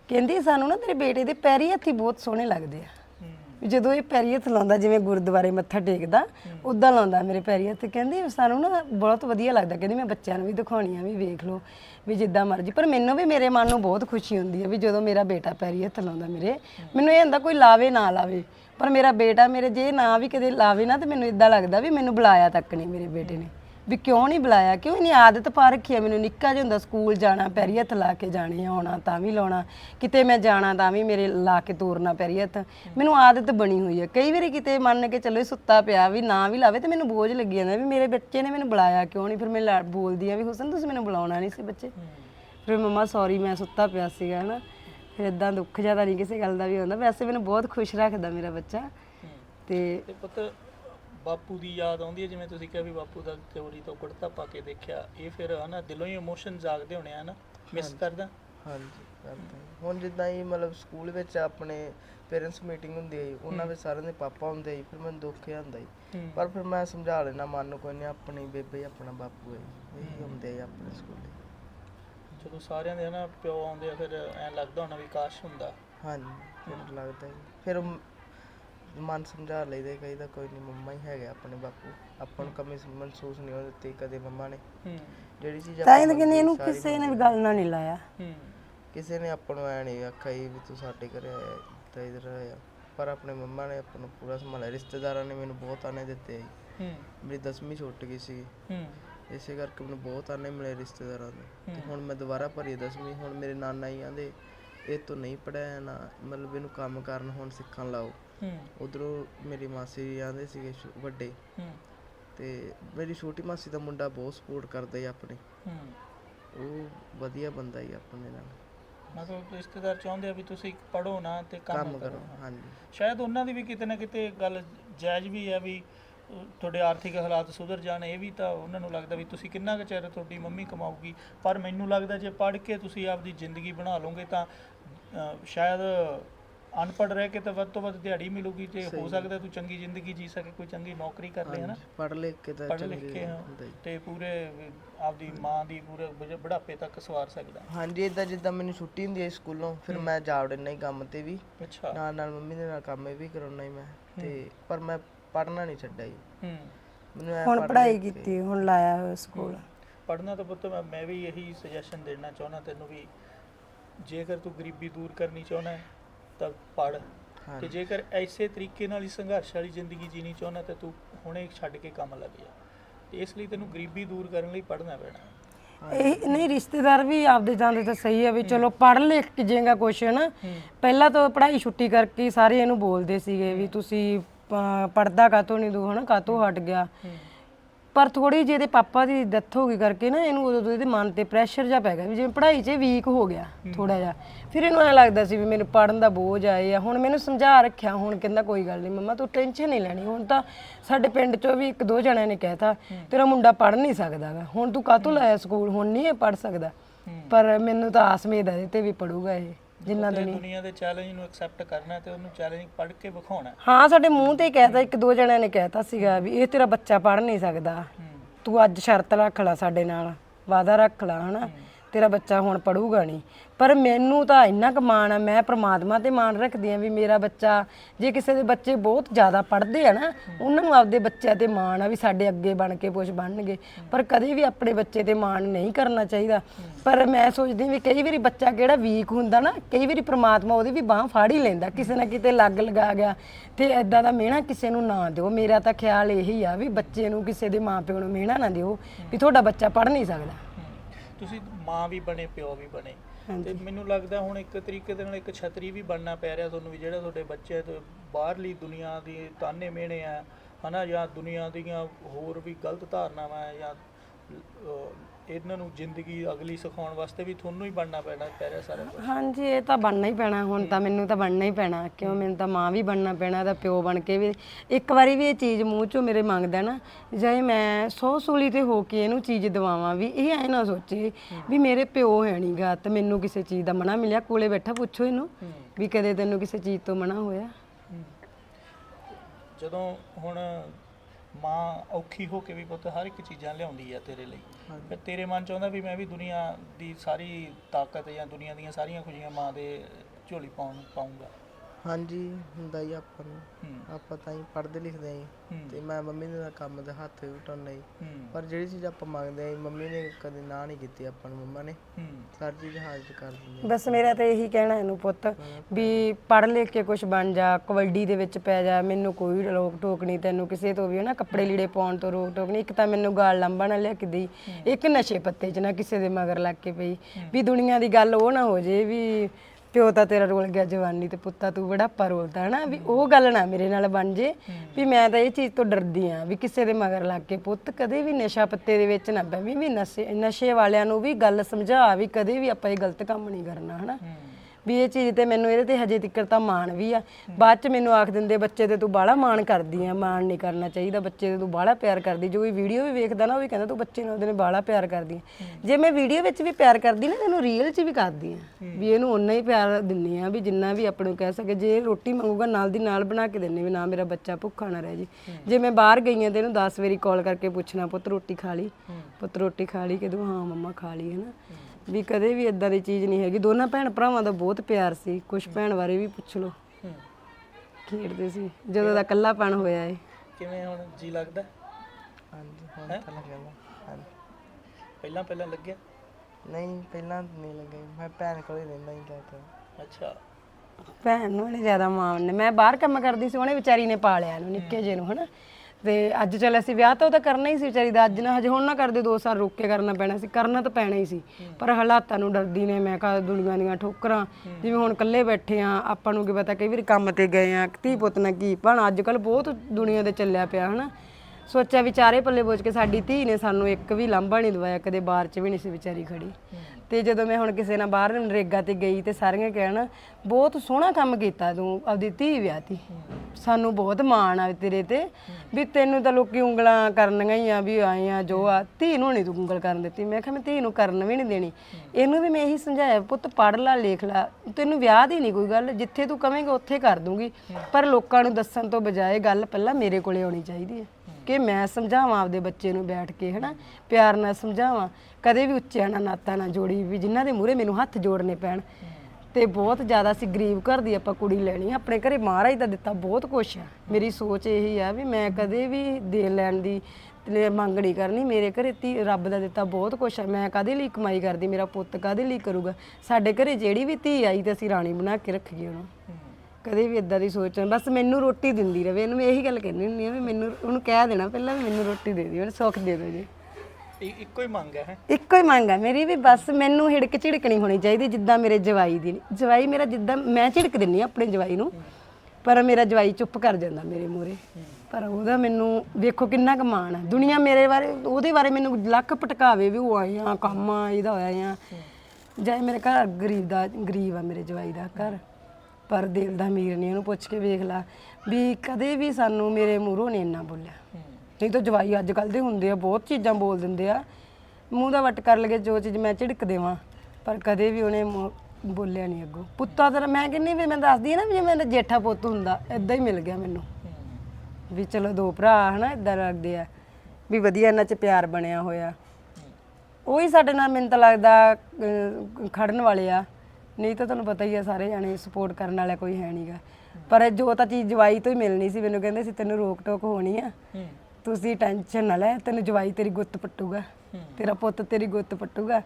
ਕਹਿੰਦੀ ਸਾਨੂੰ ਨਾ ਤੇਰੇ ਬੇਟੇ ਦੇ ਪੈਰੀ ਹੱਥੀ ਬਹੁਤ ਸੋਹਣੇ ਲੱਗਦੇ ਆ। ਵੀ ਜਦੋਂ ਇਹ ਪੈਰੀ ਹੱਥ ਲਾਉਂਦਾ, ਜਿਵੇਂ ਗੁਰਦੁਆਰੇ ਮੱਥਾ ਟੇਕਦਾ, ਉਦਾਂ ਲਾਉਂਦਾ ਮੇਰੇ ਪੈਰੀ ਹੱਥ, ਕਹਿੰਦੀ ਸਾਨੂੰ ਨਾ ਬਹੁਤ ਵਧੀਆ ਲੱਗਦਾ, ਕਹਿੰਦੀ ਮੈਂ ਬੱਚਿਆਂ ਨੂੰ ਵੀ ਦਿਖਾਉਣੀ ਆ, ਵੀ ਵੇਖ ਲਓ, ਵੀ ਜਿੱਦਾਂ ਮਰਜ਼ੀ। ਪਰ ਮੈਨੂੰ ਵੀ ਮੇਰੇ ਮਨ ਨੂੰ ਬਹੁਤ ਖੁਸ਼ੀ ਹੁੰਦੀ ਹੈ ਵੀ ਜਦੋਂ ਮੇਰਾ ਬੇਟਾ ਪੈਰੀ ਹੱਥ ਲਾਉਂਦਾ ਮੇਰੇ, ਮੈਨੂੰ ਇਹ ਹੁੰਦਾ ਕੋਈ ਲਾਵੇ ਨਾ ਲਾਵੇ। ਪਰ ਮੇਰਾ ਬੇਟਾ ਮੇਰੇ, ਜੇ ਨਾ ਵੀ ਕਦੇ ਲਾਵੇ ਨਾ, ਤੇ ਮੈਨੂੰ ਇਦਾਂ ਲੱਗਦਾ ਵੀ ਮੈਨੂੰ ਬੁਲਾਇਆ ਤੱਕ ਨਹੀਂ ਮੇਰੇ ਬੇਟੇ ਨੇ। ਵੀ ਕਿਉਂ ਨਹੀਂ ਬੁਲਾਇਆ? ਕਿਉਂ ਨਹੀਂ ਆਦਤ ਪਾ ਰੱਖੀ ਆ ਮੈਨੂੰ ਨਿੱਕਾ ਜਿਹਾ ਹੁੰਦਾ ਸਕੂਲ ਜਾਣਾ ਪੈਰੀ ਹੱਥ ਲਾ ਕੇ ਜਾਣੇ ਆਉਣਾ ਤਾਂ ਵੀ ਲਾਉਣਾ। ਕਿਤੇ ਮੈਂ ਜਾਣਾ ਤਾਂ ਵੀ ਮੇਰੇ ਲਾ ਕੇ ਤੋਰਨਾ ਪੈਰੀ ਹੱਥ। ਮੈਨੂੰ ਆਦਤ ਬਣੀ ਹੋਈ ਹੈ। ਕਈ ਵਾਰੀ ਕਿਤੇ ਮੰਨ ਕੇ ਚੱਲੋ ਇਹ ਸੁੱਤਾ ਪਿਆ ਵੀ ਨਾ ਵੀ ਲਾਵੇ ਤੇ ਮੈਨੂੰ ਬੋਝ ਲੱਗੀ ਜਾਂਦਾ ਵੀ ਮੇਰੇ ਬੱਚੇ ਨੇ ਮੈਨੂੰ ਬੁਲਾਇਆ ਕਿਉਂ ਨਹੀਂ? ਫਿਰ ਮੈਂ ਲੜ- ਬੋਲਦੀ ਆ ਵੀ ਹੁਸਨ ਤੁਸੀਂ ਮੈਨੂੰ ਬੁਲਾਉਣਾ ਨਹੀਂ ਸੀ ਬੱਚੇ। ਫਿਰ ਮੰਮਾ ਸੌਰੀ ਮੈਂ ਸੁੱਤਾ ਪਿਆ ਸੀਗਾ ਹਨਾ। ਫਿਰ ਇਦਾਂ ਦੁੱਖ ਜ਼ਿਆਦਾ ਨਹੀਂ ਕਿਸੇ ਗੱਲ ਦਾ ਵੀ ਹੁੰਦਾ। ਵੈਸੇ ਮੈਨੂੰ ਬਹੁਤ ਖੁਸ਼ ਰੱਖਦਾ ਮੇਰਾ ਬੱਚਾ। ਤੇ ਤੇ ਪੁੱਤ ਬਾਪੂ ਦੀ ਯਾਦ ਆਉਂਦੀ ਹੈ ਜਿਵੇਂ ਤੁਸੀਂ ਕਿਹਾ ਵੀ ਬਾਪੂ ਦਾ ਚੋਰੀ ਤੋਂ ਕੁੜਤਾ ਪਾ ਕੇ ਦੇਖਿਆ ਇਹ ਫਿਰ ਹਨਾ ਦਿਲੋਂ ਹੀ ਇਮੋਸ਼ਨ ਜਾਗਦੇ ਹੋਣੇ ਆ ਨਾ ਮਿਸ ਕਰਦਾ। ਹਾਂਜੀ ਕਰਦਾ। ਹੁਣ ਜਿੱਦਾਂ ਹੀ ਮਤਲਬ ਸਕੂਲ ਵਿੱਚ ਆਪਣੇ ਪੇਰੈਂਟਸ ਮੀਟਿੰਗ ਹੁੰਦੀ ਹੈ ਉਹਨਾਂ ਵਿੱਚ ਸਾਰਿਆਂ ਦੇ ਪਾਪਾ ਹੁੰਦੇ ਜੀ ਫਿਰ ਮੈਨੂੰ ਦੁੱਖ ਹੀ ਹੁੰਦਾ ਹੂੰ। ਪਰ ਫਿਰ ਮੈਂ ਸਮਝਾ ਲੈਣਾ ਮਨ ਨੂੰ ਕੋਈ ਨਹੀਂ ਆਪਣੀ ਬੇਬੇ ਹੀ ਆਪਣਾ ਬਾਪੂ ਹੈ। ਇਹੀ ਹੁੰਦੇ ਆ ਆਪਣੇ ਸਕੂਲੇ ਜਦੋਂ ਸਾਰਿਆਂ ਦੇ ਹਨਾ ਪਿਓ ਆਉਂਦੇ ਆ ਫਿਰ ਐਂ ਲੱਗਦਾ ਹੋਣਾ ਵੀ ਕਾਸ਼ ਹੁੰਦਾ। ਹਾਂਜੀ ਫਿਰ ਲੱਗਦਾ ਜੀ। ਫਿਰ ਮ- ਮਨ ਸਮਝਾ ਲਈਦਾ ਕਈ ਦਾ ਕੋਈ ਨਹੀਂ ਮੰਮਾ ਹੀ ਹੈਗੇ ਆਪਣੇ ਬਾਪੂ। ਆਪਾਂ ਨੂੰ ਕਮੀ ਮਹਿਸੂਸ ਨਹੀਂ ਹੋਣ ਦਿੱਤੀ ਕਦੇ ਮੰਮਾ ਨੇ। ਹੂੰ। ਜਿਹੜੀ ਚੀਜ਼ ਤਾਂ ਆਪਾਂ ਇਹ ਕਹਿੰਦੇ ਮੰਗੀ, ਇਹਨੂੰ ਕਿਸੇ ਨੇ ਵੀ ਗੱਲ ਨਾਲ ਨਹੀਂ ਲਾਇਆ। ਹੂੰ। ਕਿਸੇ ਨੇ ਆਪਾਂ ਨੂੰ ਐ ਨਹੀਂ ਆਖਿਆ ਜੀ ਵੀ ਤੂੰ ਸਾਡੇ ਘਰੇ ਆਇਆ ਤਾਂ ਇਧਰ ਆਇਆ। ਪਰ ਆਪਣੇ ਮੰਮਾ ਨੇ ਆਪਾਂ ਨੂੰ ਪੂਰਾ ਸੰਭਾਲਿਆ। ਰਿਸ਼ਤੇਦਾਰਾਂ ਨੇ ਮੈਨੂੰ ਬਹੁਤ ਆਨੇ ਦਿੱਤੇ ਜੀ ਹੂੰ। ਮੇਰੀ 10ਵੀਂ ਛੁੱਟ ਗਈ ਸੀ। ਹੂੰ। ਇਸੇ ਕਰਕੇ ਮੈਨੂੰ ਬਹੁਤ ਆਨੇ ਮਿਲੇ ਰਿਸ਼ਤੇਦਾਰਾਂ ਦੇ। ਤੇ ਹੁਣ ਮੈਂ ਦੁਬਾਰਾ ਭਰੀ 10ਵੀਂ ਹੁਣ ਮੇਰੇ ਨਾਨਾ ਹੀ ਆਂਦੇ ਇਹ ਤੋਂ ਨਹੀਂ ਪੜਿਆ ਨਾ ਮਤਲਬ ਇਹਨੂੰ ਕੰਮ ਕਰਨ ਹੁਣ ਸਿੱਖਣ ਲਾਓ। ਉਧਰੋਂ ਮੇਰੀ ਮਾਸੀ ਜੀ ਆਂਦੇ ਸੀਗੇ ਛੋ- ਵੱਡੇ। ਹੂੰ। ਤੇ ਮੇਰੀ ਛੋਟੀ ਮਾਸੀ ਦਾ ਮੁੰਡਾ ਬਹੁਤ ਸਪੋਰਟ ਕਰਦਾ ਹੀ ਆਪਣੇ। ਹੂੰ। ਉਹ ਵਧੀਆ ਬੰਦਾ ਹੀ ਆਪਣੇ ਨਾਲ। ਮਤਲਬ ਰਿਸ਼ਤੇਦਾਰ ਚਾਹੁੰਦੇ ਆ ਵੀ ਤੁਸੀਂ ਪੜੋ ਨਾ ਤੇ ਕੰਮ ਕਰੋ। ਕਰੋ ਹਾਂਜੀ। ਸ਼ਾਇਦ ਉਹਨਾਂ ਦੀ ਵੀ ਕਿਤੇ ਨਾ ਕਿਤੇ ਗੱਲ ਜਾਇਜ਼ ਵੀ ਹੈ ਵੀ ਅਹ, ਤੁਹਾਡੇ ਆਰਥਿਕ ਹਾਲਾਤ ਸੁਧਰ ਜਾਣ ਇਹ ਵੀ ਤਾਂ ਉਹਨਾਂ ਨੂੰ ਲੱਗਦਾ ਵੀ ਤੁਸੀਂ ਕਿੰਨਾ ਕੁ ਚਿਰ ਤੁਹਾਡੀ ਮੰਮੀ ਕਮਾਊਗੀ। ਪਰ ਮੈਨੂੰ ਲੱਗਦਾ ਜੇ ਪੜ੍ਹ ਕੇ ਤੁਸੀਂ ਆਪਦੀ ਜ਼ਿੰਦਗੀ ਬਣਾ ਲਓਗੇ ਤਾਂ ਅਹ, ਸ਼ਾਇਦ ਅਨਪੜ੍ਹ ਰਹਿ ਕੇ ਤਾਂ ਵੱਧ ਤੋਂ ਵੱਧ ਦਿਹਾੜੀ ਮਿਲੂਗੀ ਤੇ ਹੋ ਸਕਦਾ ਤੂੰ ਚੰਗੀ ਜ਼ਿੰਦਗੀ ਜੀ ਸਕੇ ਕੋਈ ਚੰਗੀ ਨੌਕਰੀ ਕਰ ਲੈ ਹਨਾ? ਪੜ੍ਹ ਲਿਖ ਕੇ ਤਾਂ ਪੜ੍ਹ ਲਿਖ ਚੰਗੇ ਕੇ ਹਾਂ, ਹੁੰਦਾ ਜੀ। ਤੇ ਪੂਰੇ ਆਪਦੀ ਮਾਂ ਦੀ ਪੂਰੇ ਬੁਝ- ਬੁਢਾਪੇ ਤੱਕ ਸਵਾਰ ਸਕਦਾ। ਹਾਂਜੀ ਇਦਾਂ ਜਿੱਦਾਂ ਮੈਨੂੰ ਛੁੱਟੀ ਹੁੰਦੀ ਹੈ ਸਕੂਲੋਂ ਫਿਰ ਮੈਂ ਜਾ ਵੜਨਾ ਹੀ ਕੰਮ ਤੇ ਵੀ। ਅੱਛਾ। ਨਾਲ ਨਾਲ ਮੰਮੀ ਦੇ ਨਾਲ ਕੰਮ ਇਹ ਵੀ ਕਰਾਉਣਾ ਹੀ ਮੈਂ। ਤੇ ਪਰ ਮੈਂ ਪੜ੍ਹਨਾ ਨਹੀਂ ਛੱਡਿਆ ਜੀ। ਹੂੰ। ਮੈਨੂੰ ਐਂ ਹੁਣ ਪੜ੍ਹ ਪੜ੍ਹਾਈ ਕੇ- ਕੀਤੀ ਹੁਣ ਲਾਇਆ ਹੋਇਆ ਸਕੂਲ। ਪੜ੍ਹਨਾ ਤਾਂ ਪੁੱਤ ਮੈਂ- ਮੈਂ ਵੀ ਇਹੀ ਸੁਜੈਸ਼ਨ ਦੇਣਾ ਚਾਹੁੰਦਾ ਤੈਨੂੰ ਵੀ ਜੇਕਰ ਤੂੰ ਗਰੀਬੀ ਦੂਰ ਕਰਨੀ ਚਾਹੁੰਦਾ ਹੈ, ਤਾਂ ਪੜ੍ਹ ਤੇ ਜੇਕਰ ਐਸੇ ਤਰੀਕੇ ਨਾਲ ਹੀ ਸੰਘਰਸ਼ ਵਾਲੀ ਜ਼ਿੰਦਗੀ ਜੀਣੀ ਚਾਹੁੰਦਾ ਤਾਂ ਤੂੰ ਹੁਣੇ ਛੱਡ ਕੇ ਕੰਮ ਲੱਗ ਜਾ। ਤੇ ਇਸ ਲਈ ਤੈਨੂੰ ਗਰੀਬੀ ਦੂਰ ਕਰਨ ਲਈ ਪੜ੍ਹਨਾ ਪੈਣਾ। ਇਹ ਨਹੀਂ ਰਿਸ਼ਤੇਦਾਰ ਵੀ ਆਪਦੇ ਜਾਂਦੇ ਤਾਂ ਸਹੀ ਹੈ ਵੀ ਚਲੋ ਪੜ੍ਹ ਲਿਖ ਕੇ ਜੇਗਾ ਕੁਛ ਨਾ ਪਹਿਲਾਂ ਤਾਂ ਪੜ੍ਹਾਈ ਛੁੱਟੀ ਕਰਕੇ ਸਾਰੇ ਇਹਨੂੰ ਬੋਲਦੇ ਸੀਗੇ ਵੀ ਤੁਸੀਂ ਪੜਦਾ ਕਾਤੋਂ ਨਹੀਂ ਦੂ ਹਨਾ? ਕਾਤੋਂ ਹਟ ਗਿਆ? ਪਰ ਥੋੜੀ ਜਿਹੀ ਇਹਦੇ ਪਾਪਾ ਦੀ ਡੈਥ ਹੋ ਗਈ ਕਰਕੇ ਨਾ ਇਹਨੂੰ ਉਦੋਂ ਤੋਂ ਇਹਦੇ ਮਨ ਤੇ ਪ੍ਰੈਸ਼ਰ ਜਾ ਪੈ ਗਿਆ ਵੀ ਜਿਵੇਂ ਪੜ੍ਹਾਈ 'ਚ ਵੀਕ ਹੋ ਗਿਆ ਥੋੜਾ ਜਿਹਾ। ਫਿਰ ਇਹਨੂੰ ਐ ਲੱਗਦਾ ਸੀ ਵੀ ਮੈਨੂੰ ਪੜਨ ਦਾ ਬੋਝ ਆਏ ਆ। ਹੁਣ ਮੈਨੂੰ ਸਮਝਾ ਰੱਖਿਆ ਹੁਣ ਕਹਿੰਦਾ ਕੋਈ ਗੱਲ ਨਹੀਂ ਮੰਮਾ ਤੂੰ ਟੈਨਸ਼ਨ ਨਹੀਂ ਲੈਣੀ। ਹੁਣ ਤਾਂ ਸਾਡੇ ਪਿੰਡ 'ਚੋਂ ਵੀ ਇੱਕ ਦੋ ਜਣਿਆਂ ਨੇ ਕਹਿਤਾ ਤੇਰਾ ਮੁੰਡਾ ਪੜ ਨਹੀਂ ਸਕਦਾਗਾ। ਹੁਣ ਤੂੰ ਕਾਹਤੋਂ ਲਾਇਆ ਸਕੂਲ? ਹੁਣ ਨਹੀਂ ਇਹ ਪੜ ਸਕਦਾ। ਪਰ ਮੈਨੂੰ ਤਾਂ ਆਸ ਉਮੀਦ ਹੈ ਤੇ ਵੀ ਪੜੂਗਾ ਇਹ। ਜਿੰਨਾ ਤੇ ਦਿਨ ਦੁਨੀਆ ਦੇ ਚੈਲੰਜ ਨੂੰ ਐਕਸੈਪਟ ਕਰਨਾ ਤੇ ਉਹਨੂੰ ਚੈਲੰਜ ਪੜ੍ਹ ਕੇ ਵਿਖਾਉਣਾ ਹਾਂ। ਸਾਡੇ ਮੂੰਹ ਤੇ ਹੀ ਕਹਿਤਾ ਇੱਕ ਦੋ ਜਣਿਆਂ ਨੇ ਕਹਿਤਾ ਸੀਗਾ ਵੀ ਇਹ ਤੇਰਾ ਬੱਚਾ ਪੜ ਨਹੀਂ ਸਕਦਾ। ਤੂੰ ਅੱਜ ਸ਼ਰਤ ਰੱਖ ਲੈ ਸਾਡੇ ਨਾਲ ਵਾਦਾ ਰੱਖ ਲੈ ਹਨਾ? ਤੇਰਾ ਬੱਚਾ ਹੁਣ ਪੜੂਗਾ ਨਹੀਂ। ਪਰ ਮੈਨੂੰ ਤਾਂ ਇੰਨਾ ਕੁ ਮਾਣ ਆ, ਮੈਂ ਪ੍ਰਮਾਤਮਾ ਤੇ ਮਾਣ ਰੱਖਦੀ ਆ ਵੀ ਮੇਰਾ ਬੱਚਾ ਜੇ ਕਿਸੇ ਦੇ ਬੱਚੇ ਬਹੁਤ ਜ਼ਿਆਦਾ ਪੜ੍ਹਦੇ ਆ ਨਾ, ਉਹਨਾਂ ਨੂੰ ਆਪਦੇ ਬੱਚਿਆਂ ਤੇ ਮਾਣ ਆ ਵੀ ਸਾਡੇ ਅੱਗੇ ਬਣ ਕੇ ਕੁਝ ਬਣਨਗੇ। ਪਰ ਕਦੇ ਵੀ ਆਪਣੇ ਬੱਚੇ ਤੇ ਮਾਣ ਨਹੀਂ ਕਰਨਾ ਚਾਹੀਦਾ। ਪਰ ਮੈਂ ਸੋਚਦੀ ਵੀ ਕਈ ਵਾਰੀ ਬੱਚਾ ਕਿਹੜਾ ਵੀਕ ਹੁੰਦਾ ਨਾ, ਕਈ ਵਾਰੀ ਪ੍ਰਮਾਤਮਾ ਉਹਦੀ ਵੀ ਬਾਹ ਫਾੜ ਹੀ ਲੈਂਦਾ, ਕਿਸੇ ਨਾ ਕਿਤੇ ਲੱਗ ਲਗਾ ਗਿਆ ਤੇ ਐਦਾਂ ਦਾ ਮਿਹਣਾ ਕਿਸੇ ਨੂੰ ਨਾ ਦਿਓ। ਮੇਰਾ ਤਾਂ ਖਿਆਲ ਇਹੀ ਆ ਵੀ ਬੱਚੇ ਨੂੰ ਕਿਸੇ ਦੇ ਮਾਪਿਓ ਨੂੰ ਮਿਹਣਾ ਨਾ ਦਿਓ ਵੀ ਤੁਹਾਡਾ ਬੱਚਾ ਪੜ੍ਹ ਨਹੀਂ ਸਕਦਾ। ਤੁਸੀਂ ਮਾਂ ਵੀ ਬਣੇ ਪਿਓ ਵੀ ਬਣੇ। ਤੇ ਮੈਨੂੰ ਲੱਗਦਾ ਹੁਣ ਇੱਕ ਤਰੀਕੇ ਦੇ ਨਾਲ ਇੱਕ ਛਤਰੀ ਵੀ ਬਣਨਾ ਪੈ ਰਿਹਾ ਤੁਹਾਨੂੰ ਵੀ ਜਿਹੜਾ ਤੁਹਾਡੇ ਬੱਚੇ ਤੇ ਬਾਹਰਲੀ ਦੁਨੀਆ ਦੀ ਤਾਨੇ ਮਿਹਣੇ ਆ ਹਨਾ ਜਾਂ ਦੁਨੀਆ ਦੀਆਂ ਹੋਰ ਵੀ ਗਲਤ ਧਾਰਨਾਵਾਂ ਜਾਂ ਇਹਨਾਂ ਨੂੰ ਜ਼ਿੰਦਗੀ ਅਗਲੀ ਸਿਖਾਉਣ ਵਾਸਤੇ ਵੀ ਤੁਹਾਨੂੰ ਹੀ ਬਣਨਾ ਪੈਣਾ ਪੈ ਰਿਹਾ ਸਾਰਾ ਕੁਝ ਹਾਂਜੀ ਇਹ ਤਾਂ ਬਣਨਾ ਹੀ ਪੈਣਾ ਹੁਣ ਤਾਂ ਮੈਨੂੰ ਤਾਂ ਬਣਨਾ ਹੀ ਪੈਣਾ। ਕਿਉਂ? ਮੈਨੂੰ ਤਾਂ ਮਾਂ ਵੀ ਬਣਨਾ ਪੈਣਾ ਤਾਂ ਪਿਓ ਬਣ ਕੇ ਵੀ। ਇੱਕ ਵਾਰੀ ਵੀ ਇਹ ਚੀਜ਼ ਮੂੰਹ ਚੋਂ ਮੇਰੇ ਮੰਗਦਾ ਨਾ ਜੇ ਮੈਂ ਸੌ ਸੂਲੀ ਤੇ ਹੋ ਕੇ ਇਹਨੂੰ ਚੀਜ਼ ਦਵਾਵਾਂ ਵੀ ਇਹ ਐ ਨਾ ਸੋਚੇ ਵੀ ਮੇਰੇ ਪਿਓ ਹੈ ਨਹੀਂਗਾ ਤੇ ਮੈਨੂੰ ਕਿਸੇ ਚੀਜ਼ ਦਾ ਮਨਾ ਮਿਲਿਆ ਕੋਲੇ ਬੈਠਾ ਪੁੱਛੋ ਇਹਨੂੰ ਵੀ ਕਦੇ ਤੈਨੂੰ ਕਿਸੇ ਚੀਜ਼ ਤੋਂ ਮਨਾ ਹੋਇਆ? ਜਦੋਂ ਹੁਣ ਮਾਂ ਔਖੀ ਹੋ ਕੇ ਵੀ ਪੁੱਤ ਹਰ ਇੱਕ ਚੀਜ਼ਾਂ ਲਿਆਉਂਦੀ ਆ ਤੇਰੇ ਲਈ। ਫਿਰ ਤੇਰੇ ਮਨ ਚ ਆਉਂਦਾ ਵੀ ਮੈਂ ਵੀ ਦੁਨੀਆ ਦੀ ਸਾਰੀ ਤਾਕਤ ਜਾਂ ਦੁਨੀਆ ਦੀਆਂ ਸਾਰੀਆਂ ਖੁਸ਼ੀਆਂ ਮਾਂ ਦੇ ਝੋਲੀ ਪਾਉਣ ਪਾਉਂਗਾ ਹਾਂਜੀ ਹੁੰਦਾ ਹੀ ਆਪਾਂ ਨੂੰ। ਹੂੰ। ਆਪਾਂ ਤਾਂ ਹੀ ਪੜ੍ਹਦੇ ਲਿਖਦੇ ਆਂ ਹੂੰ। ਤੇ ਮੈਂ ਮੰਮੀ ਦੇ ਨਾਲ ਕੰਮ ਦੇ ਹੱਥ ਉਟਾਉਣਾ ਹੀ ਹੂੰ। ਪਰ ਜਿਹੜੀ ਚੀਜ਼ ਆਪਾਂ ਮੰਗਦੇ ਆਂ ਮੰਮੀ ਨੇ ਕਦੇ ਨਾ ਨਹੀਂ ਕੀਤੀ ਆਪਾਂ ਨੂੰ ਮੰਮਾ ਨੇ। ਹੂੰ। ਸਾਰੀ ਚੀਜ਼ ਹਾਜ਼ਰ ਕਰ ਦਿੰਦੇ ਬਸ ਮੇਰਾ ਤਾਂ ਇਹੀ ਕਹਿਣਾ ਇਹਨੂੰ ਪੁੱਤ ਵੀ ਪੜ੍ਹ ਲਿਖ ਕੇ ਕੁਝ ਬਣ ਜਾ ਕਬੱਡੀ ਦੇ ਵਿੱਚ ਪੈ ਜਾ ਮੈਨੂੰ ਕੋਈ ਰੋਕ ਟੋਕ ਨਹੀਂ ਤੈਨੂੰ ਕਿਸੇ ਤੋਂ ਵੀ ਨਾ ਕੱਪੜੇ ਲੀੜੇ ਪਾਉਣ ਤੋਂ ਰੋਕ ਟੋਕ ਨਹੀਂ। ਇੱਕ ਤਾਂ ਮੈਨੂੰ ਗਾਲ ਲੰਬਾ ਨਾ ਲਿਆ ਕੇ ਦੇਈ ਇੱਕ ਨਸ਼ੇ ਪੱਤੇ 'ਚ ਨਾ ਕਿਸੇ ਦੇ ਮਗਰ ਲੱਗ ਕੇ ਪਈ। ਵੀ ਦੁਨੀਆ ਦੀ ਗੱਲ ਉਹ ਨਾ ਹੋ ਜੇ ਵੀ ਪਿਓ ਤਾਂ ਤੇਰਾ ਰੋਲ ਗਿਆ ਜਵਾਨੀ ਤੇ ਪੁੱਤਾ ਤੂੰ ਬੜਾਪਾ ਰੋਲਦਾ ਹਨਾ? ਵੀ ਉਹ ਗੱਲ ਨਾ ਮੇਰੇ ਨਾਲ ਬਣ ਜੇ ਵੀ ਮੈਂ ਤਾਂ ਇਹ ਚੀਜ਼ ਤੋਂ ਡਰਦੀ ਆ ਵੀ ਕਿਸੇ ਦੇ ਮਗਰ ਲੱਗ ਕੇ ਪੁੱਤ ਕਦੇ ਵੀ ਨਸ਼ਾ ਪੱਤੇ ਦੇ ਵਿੱਚ ਨਾ ਬੈਵੀਂ ਵੀ ਨਸ਼ੇ ਨਸ਼ੇ ਵਾਲਿਆਂ ਨੂੰ ਵੀ ਗੱਲ ਸਮਝਾ ਵੀ ਕਦੇ ਵੀ ਆਪਾਂ ਇਹ ਗਲਤ ਕੰਮ ਨਹੀਂ ਕਰਨਾ ਹਨਾ? ਵੀ ਇਹ ਚੀਜ਼ ਤੇ ਮੈਨੂੰ ਇਹਦੇ ਤੇ ਹਜੇ ਤੱਕ ਤਾਂ ਮਾਣ ਵੀ ਆ। ਬਾਅਦ ਚ ਮੈਨੂੰ ਆਖ ਦਿੰਦੇ, ਬੱਚੇ ਤੇ ਤੂੰ ਬਾਹਲਾ ਮਾਣ ਕਰਦੀ ਆ, ਮਾਣ ਨਹੀਂ ਕਰਨਾ ਚਾਹੀਦਾ, ਬੱਚੇ ਤੇ ਤੂੰ ਬਾਹਲਾ ਪਿਆਰ ਕਰਦੀ। ਜੋ ਵੀ ਵੀਡੀਓ ਵੀ ਵੇਖਦਾ ਨਾ, ਉਹ ਵੀ ਕਹਿੰਦਾ ਤੂੰ ਬੱਚੇ ਨੂੰ ਉਹਦੇ ਨੇ ਬਾਹਲਾ ਪਿਆਰ ਕਰਦੀ ਆ। ਜੇ ਮੈਂ ਵੀਡੀਓ ਵਿੱਚ ਵੀ ਪਿਆਰ ਕਰਦੀ ਨਾ, ਤੈਨੂੰ ਰੀਅਲ 'ਚ ਵੀ ਕਰਦੀ ਆ। ਵੀ ਇਹਨੂੰ ਓਨਾ ਹੀ ਪਿਆਰ ਦਿੰਨੀ ਆ ਵੀ ਜਿੰਨਾ ਵੀ ਆਪਣੇ ਨੂੰ ਕਹਿ ਸਕੇ। ਜੇ ਰੋਟੀ ਮੰਗੂਗਾ, ਨਾਲ ਦੀ ਨਾਲ ਬਣਾ ਕੇ ਦਿੰਨੀ ਵੀ ਨਾ, ਮੇਰਾ ਬੱਚਾ ਭੁੱਖਾ ਨਾ ਰਹਿ ਜੇ। ਜੇ ਮੈਂ ਬਾਹਰ ਗਈ ਆ ਤੇ ਇਹਨੂੰ 10 ਵਾਰੀ ਕਾਲ ਕਰਕੇ ਪੁੱਛਣਾ, ਪੁੱਤ ਰੋਟੀ ਖਾ ਲਈ? ਪੁੱਤ ਰੋਟੀ ਖਾ ਲਈ ਕਿ ਤੂੰ ਹਾਂ, ਮੰਮਾ ਖਾ ਲਈ ਹੈ ਨਾ ਵੀ ਕਦੇ ਵੀ ਇਦਾਂ ਦੀ ਚੀਜ਼ ਨਹੀਂ ਹੈਗੀ। ਦੋਨਾਂ ਭੈਣ ਭਰਾਵਾਂ ਦਾ ਬਹੁਤ ਪਿਆਰ ਸੀ। ਕੁਝ ਭੈਣ ਬਾਰੇ ਵੀ ਪੁੱਛ ਲਓ। ਹੂੰ। ਖੇਡਦੇ ਸੀ। ਜਦੋਂ ਦਾ ਇਕੱਲਾਪਣ ਹੋਇਆ ਏ। ਕਿਵੇਂ ਹੁਣ ਜੀ ਲੱਗਦਾ? ਹਾਂਜੀ ਹੁਣ ਤਾਂ ਲੱਗਦਾ ਹਾਂਜੀ। ਪਹਿਲਾਂ ਪਹਿਲਾਂ ਲੱਗਿਆ? ਨਹੀਂ ਪਹਿਲਾਂ ਨਹੀਂ ਲੱਗੇ ਮੈਂ ਭੈਣ ਕੋਲ ਹੀ ਰਹਿੰਦਾ ਹੀ ਜ਼ਿਆਦਾ ਅੱਛਾ। ਭੈਣ ਨੂੰ ਨੇ ਜ਼ਿਆਦਾ ਮਾਣ। ਨੇ ਮੈਂ ਬਾਹਰ ਕੰਮ ਕਰਦੀ ਸੀ ਉਹਨੇ ਵਿਚਾਰੀ ਨੇ ਪਾਲਿਆ ਇਹਨੂੰ ਨਿੱਕੇ ਜਿਹੇ ਨੂੰ ਹਨਾ। ਤੇ ਅੱਜ ਚੱਲ ਅਸੀਂ ਵਿਆਹ ਤਾਂ ਉਹਦਾ ਕਰਨਾ ਹੀ ਸੀ ਵਿਚਾਰੀ ਦਾ, ਅੱਜ ਨਾ ਹਜੇ ਹੁਣ ਨਾ ਕਰਦੇ 2 ਸਾਲ ਰੁਕ ਕੇ ਕਰਨਾ ਪੈਣਾ ਸੀ, ਕਰਨਾ ਤਾਂ ਪੈਣਾ ਹੀ ਸੀ। ਪਰ ਹਾਲਾਤਾਂ ਨੂੰ ਡਰਦੀ ਨੇ, ਮੈਂ ਕਹਾ ਦੁਨੀਆ ਦੀਆਂ ਠੋਕਰਾਂ, ਜਿਵੇਂ ਹੁਣ ਇਕੱਲੇ ਬੈਠੇ ਆ, ਆਪਾਂ ਨੂੰ ਕੀ ਪਤਾ ਕਈ ਵਾਰੀ ਕੰਮ ਤੇ ਗਏ ਆ, ਧੀ ਪੁੱਤ ਨਾਲ ਕੀ ਭਣ ਅੱਜ ਕੱਲ ਬਹੁਤ ਦੁਨੀਆ ਦੇ ਚੱਲਿਆ ਪਿਆ, ਹਨਾ। ਸੋਚਿਆ ਵਿਚਾਰੇ ਪੱਲੇ ਬੋਝ ਕੇ ਸਾਡੀ ਧੀ ਨੇ ਸਾਨੂੰ ਇੱਕ ਵੀ ਲਾਂਭਾ ਨਹੀਂ ਦਵਾਇਆ, ਕਦੇ ਬਾਹਰ ਚ ਵੀ ਨਹੀਂ ਸੀ ਵਿਚਾਰੀ ਖੜੀ। ਤੇ ਜਦੋਂ ਮੈਂ ਹੁਣ ਕਿਸੇ ਨਾਲ ਬਾਹਰ ਨਰੇਗਾ ਤੇ ਗਈ ਤੇ ਸਾਰੀਆਂ ਕਹਿਣ, ਬਹੁਤ ਸੋਹਣਾ ਕੰਮ ਕੀਤਾ ਤੂੰ, ਆਪਦੀ ਧੀ ਵਿਆਹਤੀ ਸਾਨੂੰ ਬਹੁਤ ਮਾਣ ਆ ਤੇਰੇ ਤੇ। ਵੀ ਤੈਨੂੰ ਤਾਂ ਲੋਕੀ ਉਂਗਲਾਂ ਕਰਨੀਆਂ ਹੀ ਆ, ਵੀ ਆਏ ਆ, ਜੋ ਆ। ਧੀ ਨੂੰ ਨਹੀਂ ਤੂੰ ਉਂਗਲ ਕਰਨ ਦਿੱਤੀ। ਮੈਂ ਕਿਹਾ, ਮੈਂ ਧੀ ਨੂੰ ਕਰਨ ਵੀ ਨਹੀਂ ਦੇਣੀ। ਇਹਨੂੰ ਵੀ ਮੈਂ ਇਹੀ ਸਮਝਾਇਆ, ਪੁੱਤ ਪੜ ਲੈ, ਲਿਖ ਲੈ। ਤੈਨੂੰ ਵਿਆਹ ਦੀ ਨਹੀਂ ਕੋਈ ਗੱਲ। ਜਿੱਥੇ ਤੂੰ ਕਵੇਂਗਾ, ਉੱਥੇ ਕਰ ਦੂੰਗੀ। ਪਰ ਲੋਕਾਂ ਨੂੰ ਦੱਸਣ ਤੋਂ ਬਜਾਏ ਗੱਲ ਪਹਿਲਾਂ ਮੇਰੇ ਕੋਲੇ ਆਉਣੀ ਚਾਹੀਦੀ ਹੈ। ਕਿ ਮੈਂ ਸਮਝਾਵਾਂ ਆਪਦੇ ਬੱਚੇ ਨੂੰ ਬੈਠ ਕੇ, ਹਨਾ? ਪਿਆਰ ਨਾਲ ਸਮਝਾਵਾਂ। ਕਦੇ ਵੀ ਉੱਚਿਆਂ ਨਾਲ ਨਾਤਾ ਨਾ ਜੋੜੀ ਵੀ ਜਿਨ੍ਹਾਂ ਦੇ ਮੂਹਰੇ ਮੈਨੂੰ ਹੱਥ ਜੋੜਨੇ ਪੈਣ। ਤੇ ਬਹੁਤ ਜ਼ਿਆਦਾ ਸੀ, ਗਰੀਬ ਘਰ ਦੀ ਆਪਾਂ ਕੁੜੀ ਲੈਣੀ ਆ। ਆਪਣੇ ਘਰੇ ਮਹਾਰਾਜ ਦਾ ਦਿੱਤਾ ਬਹੁਤ ਕੁਛ ਆ। ਮੇਰੀ ਸੋਚ ਇਹੀ ਆ ਵੀ ਮੈਂ ਕਦੇ ਵੀ ਦੇਣ ਲੈਣ ਦੀ ਤੇ ਮੰਗ ਨਹੀਂ ਕਰਨੀ। ਮੇਰੇ ਘਰੇ ਤੀ, ਰੱਬ ਦਾ ਦਿੱਤਾ ਬਹੁਤ ਕੁਛ ਆ। ਮੈਂ ਕਾਦੇ ਲਈ ਕਮਾਈ ਕਰਦੀ? ਮੇਰਾ ਪੁੱਤ ਕਾਦੇ ਲਈ ਕਰੂਗਾ? ਸਾਡੇ ਘਰੇ ਜਿਹੜੀ ਵੀ ਧੀ ਆਈ ਤੇ ਅਸੀਂ ਰਾਣੀ ਬਣਾ ਕੇ ਰੱਖੀਏ ਉਹਨੂੰ। ਕਦੇ ਵੀ ਇਦਾਂ ਦੀ ਸੋਚ ਨਾ ਬਸ ਮੈਨੂੰ ਰੋਟੀ ਦਿੰਦੀ ਰਵੇ ਇਹਨੂੰ ਮੈਂ ਇਹੀ ਗੱਲ ਕਹਿੰਦੀ ਹੁੰਦੀ ਆ ਵੀ ਮੈਨੂੰ ਉਹਨੂੰ ਕਹਿ ਦੇਣਾ ਪਹਿਲਾਂ ਵੀ ਮੈਨੂੰ ਰੋਟੀ ਦੇ ਦਿਓ ਮੈਨੂੰ ਸੁੱਖ ਦੇ ਦਿਓ ਜੀ ਇੱਕੋ ਹੀ ਮੰਗ ਹੈ ਹੈਂ? ਇੱਕੋ ਹੀ ਮੰਗ ਆ ਮੇਰੀ ਵੀ ਬਸ ਮੈਨੂੰ ਹਿੜਕ ਝਿੜਕਣੀ ਹੋਣੀ ਚਾਹੀਦੀ ਜਿੱਦਾਂ ਮੇਰੇ ਜਵਾਈ ਦੀ ਨੀ। ਜਵਾਈ ਮੇਰਾ ਜਿੱਦਾਂ ਮੈਂ ਝਿੜਕ ਦਿੰਨੀ ਆ ਆਪਣੇ ਜਵਾਈ ਨੂੰ ਪਰ ਮੇਰਾ ਜਵਾਈ ਚੁੱਪ ਕਰ ਜਾਂਦਾ ਮੇਰੇ ਮੂਹਰੇ ਪਰ ਉਹਦਾ ਮੈਨੂੰ ਵੇਖੋ ਕਿੰਨਾ ਕੁ ਮਾਣ ਹੈ ਦੁਨੀਆ ਮੇਰੇ ਬਾਰੇ ਉਹਦੇ ਬਾਰੇ ਮੈਨੂੰ ਲੱਖ ਪਟਕਾਵੇ ਵੀ ਉਹ ਆਏ ਆ ਕੰਮ ਆ ਇਹਦਾ ਹੋਇਆ ਆ ਜਾਏ ਮੇਰੇ ਘਰ ਗਰੀਬ ਦਾ ਗਰੀਬ ਆ ਮੇਰੇ ਜਵਾਈ ਦਾ ਘਰ ਪਰ ਦਿਲ ਦਾ ਮੀਰ ਨਹੀਂ ਉਹਨੂੰ ਪੁੱਛ ਕੇ ਵੇਖ ਲਾ। ਵੀ ਕਦੇ ਵੀ ਸਾਨੂੰ ਮੇਰੇ ਮੂਹਰੋਂ ਨਹੀਂ ਇੰਨਾ ਬੋਲਿਆ। ਨਹੀਂ ਤਾਂ ਜਵਾਈ ਅੱਜ ਕੱਲ ਦੇ ਹੁੰਦੇ ਆ ਬਹੁਤ ਚੀਜ਼ਾਂ ਬੋਲ ਦਿੰਦੇ ਆ। ਮੂੰਹ ਦਾ ਵੱਟ ਕਰ ਲਗੇ ਜੋ ਚੀਜ਼ ਮੈਂ ਝਿੜਕ ਦੇਵਾਂ ਪਰ ਕਦੇ ਵੀ ਉਹਨੇ ਮੂੰਹ- ਬੋਲਿਆ ਨਹੀਂ ਅੱਗੋਂ। ਪੁੱਤਾ ਤੇਰਾ ਮੈਂ ਕਹਿੰਨੀ ਵੀ ਮੈਂ ਦੱਸਦੀ ਆ ਨਾ ਵੀ ਜੇ ਮੇਰਾ ਜੇਠਾ ਪੁੱਤ ਹੁੰਦਾ ਇਦਾਂ ਹੀ ਮਿਲ ਗਿਆ ਮੈਨੂੰ। ਵੀ ਚਲੋ ਦੋ ਭਰਾ ਹਨਾ ਇਦਾਂ ਲੱਗਦੇ ਆ। ਵੀ ਵਧੀਆ ਇਹਨਾਂ 'ਚ ਪਿਆਰ ਬਣਿਆ ਹੋਇਆ। ਉਹੀ ਸਾਡੇ ਨਾਲ ਮੈਨੂੰ ਤਾਂ ਲੱਗਦਾ ਅਹ, ਖੜਨ ਵਾਲੇ ਆ। ਨਹੀਂ ਤਾਂ ਤੁਹਾਨੂੰ ਪਤਾ ਹੀ ਆ ਸਾਰੇ ਜਾਣੇ ਸਪੋਰਟ ਕਰਨ ਵਾਲਾ ਕੋਈ ਹੈ ਨਹੀਂਗਾ ਪਰ ਜੋ ਤਾਂ ਚੀਜ਼ ਜਵਾਈ ਤੋਂ ਹੀ ਮਿਲਣੀ ਸੀ ਮੈਨੂੰ ਕਹਿੰਦੇ ਸੀ ਤੈਨੂੰ ਰੋਕ ਟੋਕ ਹੋਣੀ ਆ। ਤੁਸੀਂ ਟੈਨਸ਼ਨ ਨਾ ਲੈ ਤੈਨੂੰ ਜਵਾਈ ਤੇਰੀ ਗੁੱਤ ਪੱਟੂਗਾ। ਤੇਰਾ ਪੁੱਤ ਤੇਰੀ ਗੁੱਤ ਪੱਟੂਗਾ।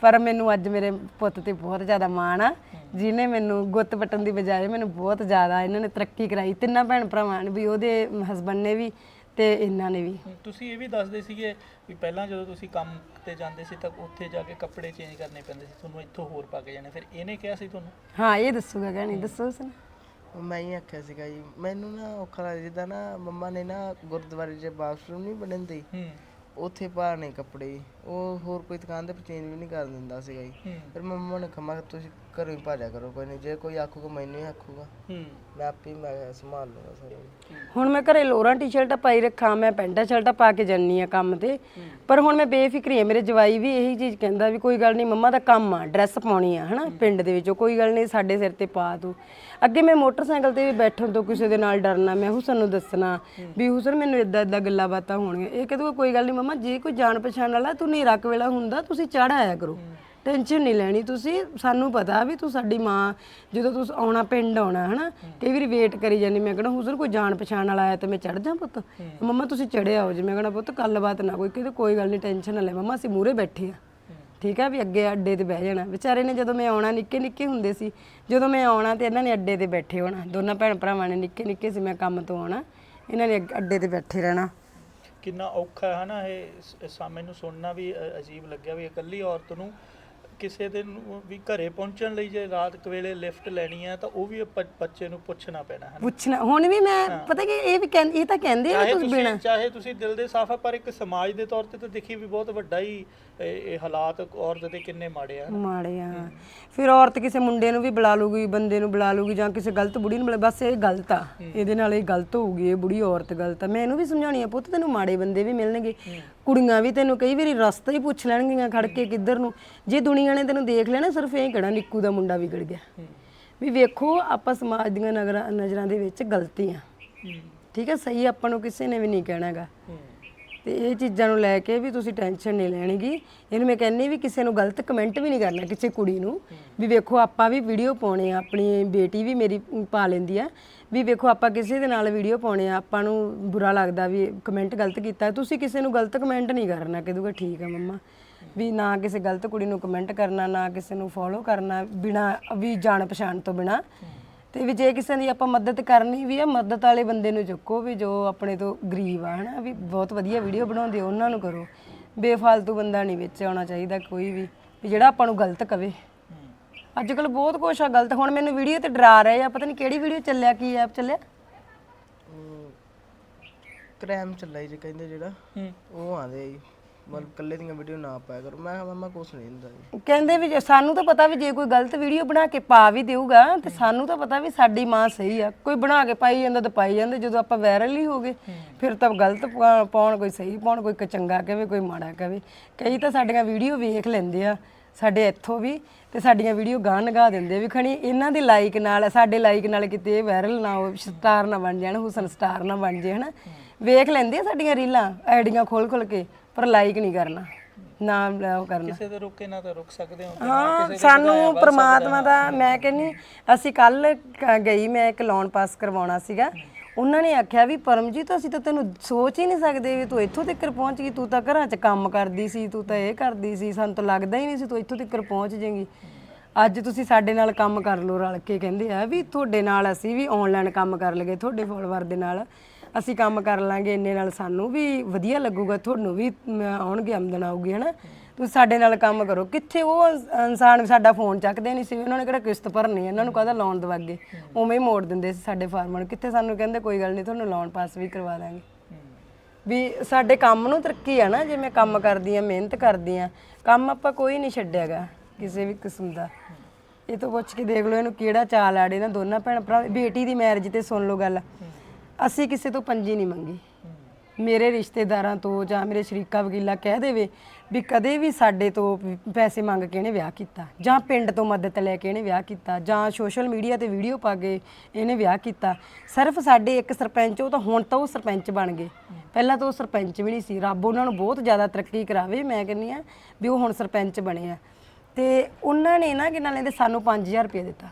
ਪਰ ਮੈਨੂੰ ਅੱਜ ਮੇਰੇ ਪੁੱਤ ਤੇ ਬਹੁਤ ਜ਼ਿਆਦਾ ਮਾਣ ਆ। ਜਿਹਨੇ ਮੈਨੂੰ ਗੁੱਤ ਪੱਟਣ ਦੀ ਬਜਾਏ ਮੈਨੂੰ ਬਹੁਤ ਜ਼ਿਆਦਾ ਇਹਨਾਂ ਨੇ ਤਰੱਕੀ ਕਰਾਈ। ਤਿੰਨਾਂ ਭੈਣ ਭਰਾਵਾਂ ਨੇ ਵੀ ਉਹਦੇ ਹਸਬੰਡ ਨੇ ਵੀ। ਤੇ ਇਹਨਾਂ ਨੇ ਵੀ। ਤੁਸੀਂ ਇਹ ਵੀ ਦੱਸਦੇ ਸੀਗੇ ਵੀ ਪਹਿਲਾਂ ਜਦੋਂ ਤੁਸੀਂ ਕੰਮ ਤੇ ਜਾਂਦੇ ਸੀ ਤਾਂ ਉੱਥੇ ਜਾ ਕੇ ਕੱਪੜੇ ਚੇਂਜ ਕਰਨੇ ਪੈਂਦੇ ਸੀ ਤੁਹਾਨੂੰ ਇੱਥੋਂ ਹੋਰ ਪਾ ਕੇ ਜਾਣੇ ਫਿਰ ਇਹਨੇ ਕਿਹਾ ਸੀ ਤੁਹਾਨੂੰ? ਹਾਂ ਇਹ ਦੱਸੂਗਾ ਕਹਾਣੀ ਦੱਸੋ ਉਸਨੇ ਉਹ ਮੈਂ ਹੀ ਆਖਿਆ ਸੀਗਾ ਜੀ ਮੈਨੂੰ ਨਾ ਔਖਾ ਲੱਗਦਾ ਜਿੱਦਾਂ ਨਾ ਮੰਮਾ ਨੇ ਨਾ ਗੁਰਦੁਆਰੇ 'ਚ ਬਾਥਰੂਮ ਨਹੀਂ ਬਣਨ ਹੂੰ। ਉੱਥੇ ਪਾਣੇ ਕੱਪੜੇ ਉਹ ਹੋਰ ਕੋਈ ਦੁਕਾਨ ਤੇ ਚੇਂਜ ਵੀ ਨਹੀਂ ਕਰ ਦਿੰਦਾ ਸੀਗਾ ਜੀ। ਫਿਰ ਮੰਮਾ ਨੇ ਕਮਾ ਤੁਸੀਂ ਘਰੋਂ ਹੀ ਭਾਜਾ ਕਰੋ ਕੋਈ ਨਹੀਂ। ਜੇ ਕੋਈ ਆਖੂਗਾ ਮੈਨੂੰ ਹੀ ਆਖੂਗਾ। ਹੂੰ। ਮੈਂ ਆਪੇ ਹੀ ਮੈਂ ਸੰਭਾਲ ਲੂੰਗਾ ਸਾਰਾ ਕੁਝ। ਹੁਣ ਮੈਂ ਘਰੇ ਲੋਰਾਂ ਟੀ-ਸ਼ਰਟਾਂ ਪਾਈ ਰੱਖਾਂ ਮੈਂ ਪੈਂਟਾਂ ਸ਼ਰਟਾਂ ਪਾ ਕੇ ਜੰਨੀ ਆ ਕੰਮ ਤੇ। ਪਰ ਹੁਣ ਮੈਂ ਬੇਫਿਕਰੀ ਆ ਮੇਰੇ ਜਵਾਈ ਵੀ ਇਹੀ ਚੀਜ਼ ਕਹਿੰਦਾ ਵੀ ਕੋਈ ਗੱਲ ਨਹੀਂ ਮੰਮਾ ਦਾ ਕੰਮ ਆ ਡਰੈਸ ਪਾਉਣੀ ਆ ਹਨਾ ਪਿੰਡ ਦੇ ਵਿੱਚੋਂ। ਕੋਈ ਗੱਲ ਨਹੀਂ ਸਾਡੇ ਸਿਰ ਤੇ ਪਾ ਤੂੰ। ਅੱਗੇ ਮੈਂ ਮੋਟਰਸਾਈਕਲ ਤੇ ਵੀ ਬੈਠਣ ਤੋਂ ਕਿਸੇ ਦੇ ਨਾਲ ਡਰਨਾ ਮੈਂ ਹੁਸਨ ਨੂੰ ਦੱਸਣਾ ਵੀ ਹੁਸਨ ਮੈਨੂੰ ਇਦਾਂ ਇਦਾਂ ਗੱਲਾਂ ਬਾਤਾਂ ਹੋਣਗੀਆਂ। ਇਹ ਕਹਦੂਗਾ ਕੋਈ ਗੱਲ ਨਹੀਂ ਮੰਮਾ ਜੇ ਕੋਈ ਜਾਣ ਪਛਾਣ ਵਾਲਾ ਤੂੰ ਨੇਰਾ ਕੁ ਵੇਲਾ ਹੁੰਦਾ ਤੁਸੀਂ ਚੜ ਆਇਆ ਕਰੋ। ਟੈਨਸ਼ਨ ਨਹੀਂ ਲੈਣੀ ਤੁਸੀਂ। ਸਾਨੂੰ ਪਤਾ ਵੀ ਤੂੰ ਸਾਡੀ ਮਾਂ ਜਦੋਂ ਤੂੰ ਆਉਣਾ ਪਿੰਡ ਆਉਣਾ ਹਨਾ? ਕਈ ਵਾਰੀ ਵੇਟ ਕਰੀ ਜਾਂਦੀ। ਮੈਂ ਕਹਣਾ ਹੁਸਨ ਕੋਈ ਜਾਣ ਪਛਾਣ ਵਾਲਾ ਆਇਆ ਤੇ ਮੈਂ ਚੜ ਜਾ ਪੁੱਤ। ਮੰਮਾ ਤੁਸੀਂ ਚੜਿਆ ਹੋ ਜੇ। ਮੈਂ ਕਹਣਾ ਪੁੱਤ ਗੱਲਬਾਤ ਨਾ ਕੋਈ। ਕਿਤੇ ਕੋਈ ਗੱਲ ਨਹੀਂ ਟੈਨਸ਼ਨ ਨਾ ਲੈ। ਮੰਮਾ ਅਸੀਂ ਮੂਰੇ ਬੈਠੇ ਆ। ਠੀਕ ਆ ਵੀ ਅੱਗੇ ਅੱਡੇ ਤੇ ਬਹਿ ਜਾਣਾ। ਵਿਚਾਰੇ ਨੇ ਜਦੋਂ ਮੈਂ ਆਉਣਾ ਨਿੱਕੇ ਨਿੱਕੇ ਹੁੰਦੇ ਸੀ। ਜਦੋਂ ਮੈਂ ਆਉਣਾ ਤੇ ਇਹਨਾਂ ਨੇ ਅੱਡੇ ਤੇ ਬੈਠੇ ਹੋਣਾ। ਦੋਨਾਂ ਭੈਣ ਭਰਾਵਾਂ ਨੇ ਨਿੱਕੇ ਨਿੱਕੇ ਸੀ ਮੈਂ ਕੰਮ ਤੋਂ ਆਉਣਾ। ਇਹਨਾਂ ਨੇ ਅੱਡੇ ਤੇ ਬੈਠੇ ਰਹਿਣਾ। ਕਿੰਨਾ ਔਖਾ ਹੈ ਨਾ ਇਹ ਸ- ਸਾ ਮੈਨੂੰ ਸੁਣਨਾ ਵੀ ਅ- ਅਜੀਬ ਲੱਗਿਆ ਵੀ ਇਕੱਲੀ ਔਰਤ ਨੂੰ ਕਿਸੇ ਦੇ ਨੂੰ ਵੀ ਘਰੇ ਪਹੁੰਚਣ ਲਈ ਜੇ ਰਾਤ ਕੁ ਵੇਲੇ ਲਿਫਟ ਲੈਣੀ ਹੈ ਤਾਂ ਉਹ ਵੀ ਬ- ਬੱਚੇ ਨੂੰ ਪੁੱਛਣਾ ਪੈਣਾ ਹੈ ਪੁੱਛਣਾ ਹੁਣ ਵੀ ਮੈਂ ਪਤਾ ਕਿ ਇਹ ਵੀ ਇਹ ਤਾਂ ਕਹਿੰਦੇ ਆ ਚਾਹੇ ਤੁਸੀਂ ਬਿਨਾ। ਤੁਸੀਂ ਚਾਹੇ ਤੁਸੀਂ ਦਿਲ ਦੇ ਸਾਫ਼ ਆ ਪਰ ਇੱਕ ਸਮਾਜ ਦੇ ਤੌਰ ਤੇ ਤਾਂ ਦੇਖੀ ਵੀ ਬਹੁਤ ਵੱਡਾ ਹੀ ਇਹ ਇਹ ਹਾਲਾਤ ਔਰਤ ਦੇ ਕਿੰਨੇ ਮਾੜੇ ਆ। ਮਾੜੇ ਆ। ਫਿਰ ਔਰਤ ਕਿਸੇ ਮੁੰਡੇ ਨੂੰ ਵੀ ਬੁਲਾ ਲੂਗੀ ਬੰਦੇ ਨੂੰ ਬੁਲਾ ਲੂਗੀ ਜਾਂ ਕਿਸੇ ਗਲਤ ਬੁੜੀ ਨੂੰ ਬੁਲਾ ਬਸ ਇਹ ਗਲਤ ਆ। ਇਹਦੇ ਨਾਲ ਇਹ ਗਲਤ ਹੋਊਗੀ ਇਹ ਬੁੜੀ ਔਰਤ ਗਲਤ ਆ। ਮੈਂ ਇਹਨੂੰ ਵੀ ਸਮਝਾਉਣੀ ਆ ਪੁੱਤ ਤੈਨੂੰ ਮਾੜੇ ਬੰਦੇ ਵੀ ਮਿਲਣਗੇ। ਕੁੜੀਆਂ ਵੀ ਤੈਨੂੰ ਕਈ ਵਾਰੀ ਰਸਤਾ ਹੀ ਪੁੱਛ ਲੈਣਗੀਆਂ ਖੜ ਕੇ ਕਿੱਧਰ ਨੂੰ। ਜੇ ਦੁਨੀਆ ਨੇ ਤੈਨੂੰ ਦੇਖ ਲੈਣਾ ਸਿਰਫ ਇਹ ਕਿਹੜਾ ਨਿੱਕੂ ਦਾ ਮੁੰਡਾ ਵਿਗੜ ਗਿਆ। ਵੀ ਵੇਖੋ ਆਪਾਂ ਸਮਾਜ ਦੀਆਂ ਨਜ਼ਰਾਂ ਦੇ ਵਿੱਚ ਗਲਤੀ ਆ ਠੀਕ ਹੈ ਸਹੀ ਆਪਾਂ ਨੂੰ ਕਿਸੇ ਨੇ ਵੀ ਨਹੀਂ ਕਹਿਣਾਗਾ ਤੇ ਇਹ ਚੀਜ਼ਾਂ ਨੂੰ ਲੈ ਕੇ ਵੀ ਤੁਸੀਂ ਟੈਨਸ਼ਨ ਨਹੀਂ ਲੈਣੀਗੀ। ਇਹਨੂੰ ਮੈਂ ਕਹਿੰਨੀ ਵੀ ਕਿਸੇ ਨੂੰ ਗਲਤ ਕਮੈਂਟ ਵੀ ਨਹੀਂ ਕਰਨਾ ਕਿਸੇ ਕੁੜੀ ਨੂੰ। ਵੀ ਵੇਖੋ ਆਪਾਂ ਵੀ ਵੀਡੀਓ ਪਾਉਣੇ ਆ, ਆਪਣੀ ਬੇਟੀ ਵੀ ਮੇਰੀ ਪਾ ਲੈਂਦੀ ਆ। ਵੀ ਵੇਖੋ ਆਪਾਂ ਕਿਸੇ ਦੇ ਨਾਲ ਵੀਡੀਓ ਪਾਉਣੇ ਆ, ਆਪਾਂ ਨੂੰ ਬੁਰਾ ਲੱਗਦਾ ਵੀ ਕਮੈਂਟ ਗਲਤ ਕੀਤਾ ਤੁਸੀਂ ਕਿਸੇ ਨੂੰ ਗਲਤ ਕਮੈਂਟ ਨਹੀਂ ਕਰਨਾ ਕਹਦੂਗਾ ਠੀਕ ਆ ਮੰਮਾ। ਵੀ ਨਾ ਕਿਸੇ ਗਲਤ ਕੁੜੀ ਨੂੰ ਕਮੈਂਟ ਕਰਨਾ, ਨਾ ਕਿਸੇ ਨੂੰ ਫੋਲੋ ਕਰਨਾ, ਬਿਨਾ ਵੀ ਜਾਣ ਪਛਾਣ ਤੋਂ ਬਿਨਾ। ਤੇ ਵੀ ਜੇ ਕਿਸੇ ਦੀ ਆਪਾਂ ਮਦਦ ਕਰਨੀ ਵੀ ਆ ਮਦਦ ਵਾਲੇ ਬੰਦੇ ਨੂੰ ਚੁੱਕੋ ਵੀ ਜੋ ਆਪਣੇ ਤੋਂ ਗਰੀਬ ਆ ਹਨਾ? ਵੀ ਬਹੁਤ ਵਧੀਆ ਵੀਡੀਓ ਬਣਾਉਂਦੇ ਆ, ਉਹਨਾਂ ਨੂੰ ਕਰੋ। ਬੇਫਾਲਤੂ ਬੰਦਾ ਨਹੀਂ ਵਿੱਚ ਆਉਣਾ ਚਾਹੀਦਾ ਕੋਈ ਵੀ ਵੀ ਜਿਹੜਾ ਆਪਾਂ ਨੂੰ ਗਲਤ ਕਵੇ। ਅੱਜ ਕੱਲ ਬਹੁਤ ਕੁਛ ਆ ਗਲਤ। ਹੁਣ ਮੈਨੂੰ ਵੀਡੀਓ ਤੇ ਡਰਾ ਰਹੇ ਆ ਪਤਾ ਨਹੀਂ ਕਿਹੜੀ ਵੀਡੀਓ ਚੱਲਿਆ ਕੀ ਐਪ ਚੱਲਿਆ? ਕ੍ਰਾਈਮ ਚੱਲਾ ਜੀ ਕਹਿੰਦੇ ਜਿਹੜਾ। ਹੂੰ। ਉਹ ਆਂਦੇ ਜੀ। ਮਤਲਬ ਕੱਲੇ ਦੀਆਂ ਵੀਡੀਓ ਨਾ ਪਾਇਆ ਕਰੋ। ਮੈਂ ਕਿਹਾ, ਮੰਮਾ, ਕੁਛ ਨਹੀਂ ਹੁੰਦਾ ਜੀ। ਕਹਿੰਦੇ ਵੀ ਜੇ, ਸਾਨੂੰ ਤਾਂ ਪਤਾ ਵੀ ਜੇ ਕੋਈ ਗਲਤ ਵੀਡੀਓ ਬਣਾ ਕੇ ਪਾ ਵੀ ਦੇਊਗਾ, ਤੇ ਸਾਨੂੰ ਤਾਂ ਪਤਾ ਵੀ ਸਾਡੀ ਮਾਂ ਸਹੀ ਆ। ਕੋਈ ਬਣਾ ਕੇ ਪਾਈ ਜਾਂਦਾ ਤਾਂ ਪਾਈ ਜਾਂਦੇ, ਜਦੋਂ ਆਪਾਂ ਵਾਇਰਲ ਹੀ ਹੋ ਗਏ, ਫਿਰ ਤਾਂ ਗਲਤ ਪਾ- ਪਾਉਣ ਕੋਈ ਸਹੀ ਪਾਉਣ, ਕੋਈ ਕ- ਚੰਗਾ ਕਹੇ, ਕੋਈ ਮਾੜਾ ਕਹੇ। ਕਈ ਤਾਂ ਸਾਡੀਆਂ ਵੀਡੀਓ ਵੇਖ ਲੈਂਦੇ ਆ, ਸਾਡੇ ਇੱਥੋਂ ਵੀ, ਤੇ ਸਾਡੀਆਂ ਵੀਡੀਓ ਗਾਹ ਨਗਾ ਦਿੰਦੇ ਆ ਵੀ, ਖਣੀ, ਇਹਨਾਂ ਦੇ ਲਾਈਕ ਨਾਲ, ਸਾਡੇ ਲਾਈਕ ਨਾਲ ਕਿਤੇ ਵਾਇਰਲ ਨਾ ਹੋ ਸਟਾਰ ਨਾ ਬਣ ਜਾਣ, ਹੁਸਨ ਸਟਾਰ ਨਾ ਬਣ ਜੇ ਹਨਾ? ਵੇਖ ਲੈਂਦੇ ਆ ਸਾਡੀਆਂ ਰੀਲਾਂ, ਆਈਡੀਆਂ ਖੋਲ ਖੋਲ ਕੇ। ਪਰ ਲਾਈਕ ਨਹੀਂ ਕਰਨਾ ਨਾ ਉਹ ਕਰਨਾ। ਕਿਸੇ ਦੇ ਰੋਕੇ ਨਾ ਤਾਂ ਰੁਕ ਸਕਦੇ ਹੋ? ਹਾਂ ਸਾਨੂੰ ਪ੍ਰਮਾਤਮਾ ਦਾ ਮੈਂ ਕਹਿੰਨੀ ਅਸੀਂ ਕੱਲ ਗਈ ਮੈਂ ਇੱਕ ਲੋਨ ਪਾਸ ਕਰਵਾਉਣਾ ਸੀਗਾ। ਉਹਨਾਂ ਨੇ ਆਖਿਆ ਵੀ ਪਰਮਜੀਤ ਅਸੀਂ ਤਾਂ ਤੈਨੂੰ ਸੋਚ ਹੀ ਨਹੀਂ ਸਕਦੇ ਵੀ ਤੂੰ ਇੱਥੋਂ ਤੱਕ ਪਹੁੰਚ ਗਈ ਤੂੰ ਤਾਂ ਘਰਾਂ 'ਚ ਕੰਮ ਕਰਦੀ ਸੀ ਤੂੰ ਤਾਂ ਇਹ ਕਰਦੀ ਸੀ ਸਾਨੂੰ ਤਾਂ ਲੱਗਦਾ ਹੀ ਨਹੀਂ ਸੀ ਤੂੰ ਇੱਥੋਂ ਤੱਕ ਪਹੁੰਚ ਜਾਏਂਗੀ। ਅੱਜ ਤੁਸੀਂ ਸਾਡੇ ਨਾਲ ਕੰਮ ਕਰ ਲਓ ਰਲ ਕੇ ਕਹਿੰਦੇ ਆ ਵੀ ਤੁਹਾਡੇ ਨਾਲ ਅਸੀਂ ਵੀ ਆਨਲਾਈਨ ਕੰਮ ਕਰ ਲਗੇ ਤੁਹਾਡੇ ਫੋਲੋਵਰ ਦੇ ਨਾਲ। ਅਸੀਂ ਕੰਮ ਕਰ ਲਾਂਗੇ ਇੰਨੇ ਨਾਲ ਸਾਨੂੰ ਵੀ ਵਧੀਆ ਲੱਗੂਗਾ ਤੁਹਾਨੂੰ ਵੀ ਅਮ, ਆਉਣਗੇ ਆਮਦਨ ਆਊਗੀ ਹਨਾ? ਤੁਸੀਂ ਸਾਡੇ ਨਾਲ ਕੰਮ ਕਰੋ। ਕਿੱਥੇ ਉਹ ਇਨਸ- ਇਨਸਾਨ ਸਾਡਾ ਫੋਨ ਚੱਕਦੇ ਨਹੀਂ ਸੀ ਉਹਨਾਂ ਨੇ ਕਿਹੜਾ ਕਿਸ਼ਤ ਭਰਨੀ ਹੈ ਇਹਨਾਂ ਨੂੰ ਕਾਹਦਾ ਲੋਨ ਦਵਾਗੇ? ਉਵੇਂ ਹੀ ਮੋੜ ਦਿੰਦੇ ਸੀ ਸਾਡੇ ਫਾਰਮਰ। ਨੂੰ ਕਿੱਥੇ ਸਾਨੂੰ ਕਹਿੰਦੇ ਕੋਈ ਗੱਲ ਨਹੀਂ ਤੁਹਾਨੂੰ ਲੋਨ ਪਾਸ ਵੀ ਕਰਵਾ ਦਾਂਗੇ। ਵੀ ਸਾਡੇ ਕੰਮ ਨੂੰ ਤਰੱਕੀ ਆ ਨਾ ਜੇ ਮੈਂ ਕੰਮ ਕਰਦੀ ਆ ਮਿਹਨਤ ਕਰਦੀ ਆ ਕੰਮ ਆਪਾਂ ਕੋਈ ਨਹੀਂ ਛੱਡਿਆਗਾ ਕਿਸੇ ਵੀ ਕਿਸਮ ਦਾ। ਇਹ ਤੋਂ ਪੁੱਛ ਕੇ ਦੇਖ ਲਓ ਇਹਨੂੰ ਕਿਹੜਾ ਚਾਲ ਆੜੇ ਨਾ ਦੋਨਾਂ ਭੈਣ ਭਰਾ ਬੇਟੀ ਦੀ ਮੈਰਿਜ ਤੇ ਸੁਣ ਲਓ ਗੱਲ। ਅਸੀਂ ਕਿਸੇ ਤੋਂ ਪੰਜੀ ਨਹੀਂ ਮੰਗੀ। ਮੇਰੇ ਰਿਸ਼ਤੇਦਾਰਾਂ ਤੋਂ ਜਾਂ ਮੇਰੇ ਸ਼ਰੀਕਾ ਵਕੀਲਾ ਕਹਿ ਦੇਵੇ ਵੀ ਕਦੇ ਵੀ ਸਾਡੇ ਤੋਂ ਪੈਸੇ ਮੰਗ ਕੇ ਇਹਨੇ ਵਿਆਹ ਕੀਤਾ, ਜਾਂ ਪਿੰਡ ਤੋਂ ਮਦਦ ਲੈ ਕੇ ਇਹਨੇ ਵਿਆਹ ਕੀਤਾ, ਜਾਂ ਸੋਸ਼ਲ ਮੀਡੀਆ ਤੇ ਵੀਡੀਓ ਪਾ ਕੇ ਇਹਨੇ ਵਿਆਹ ਕੀਤਾ। ਸਿਰਫ ਸਾਡੇ ਇੱਕ ਸਰਪੰਚ, ਉਹ ਤਾਂ ਹੁਣ ਤਾਂ ਉਹ ਸਰਪੰਚ ਬਣ ਗਏ। ਪਹਿਲਾਂ ਤਾਂ ਉਹ ਸਰਪੰਚ ਵੀ ਨਹੀਂ ਸੀ। ਰੱਬ ਉਹਨਾਂ ਨੂੰ ਬਹੁਤ ਜ਼ਿਆਦਾ ਤਰੱਕੀ ਕਰਾਵੇ, ਮੈਂ ਕਹਿੰਨੀ ਆ ਵੀ ਉਹ ਹੁਣ ਸਰਪੰਚ ਬਣੇ ਆ। ਤੇ ਉਹਨਾਂ ਨੇ ਨਾ ਕਿ ਨਾਲੇ ਦੇ ਸਾਨੂੰ 5000 ਰੁਪਏ ਦਿੱਤਾ।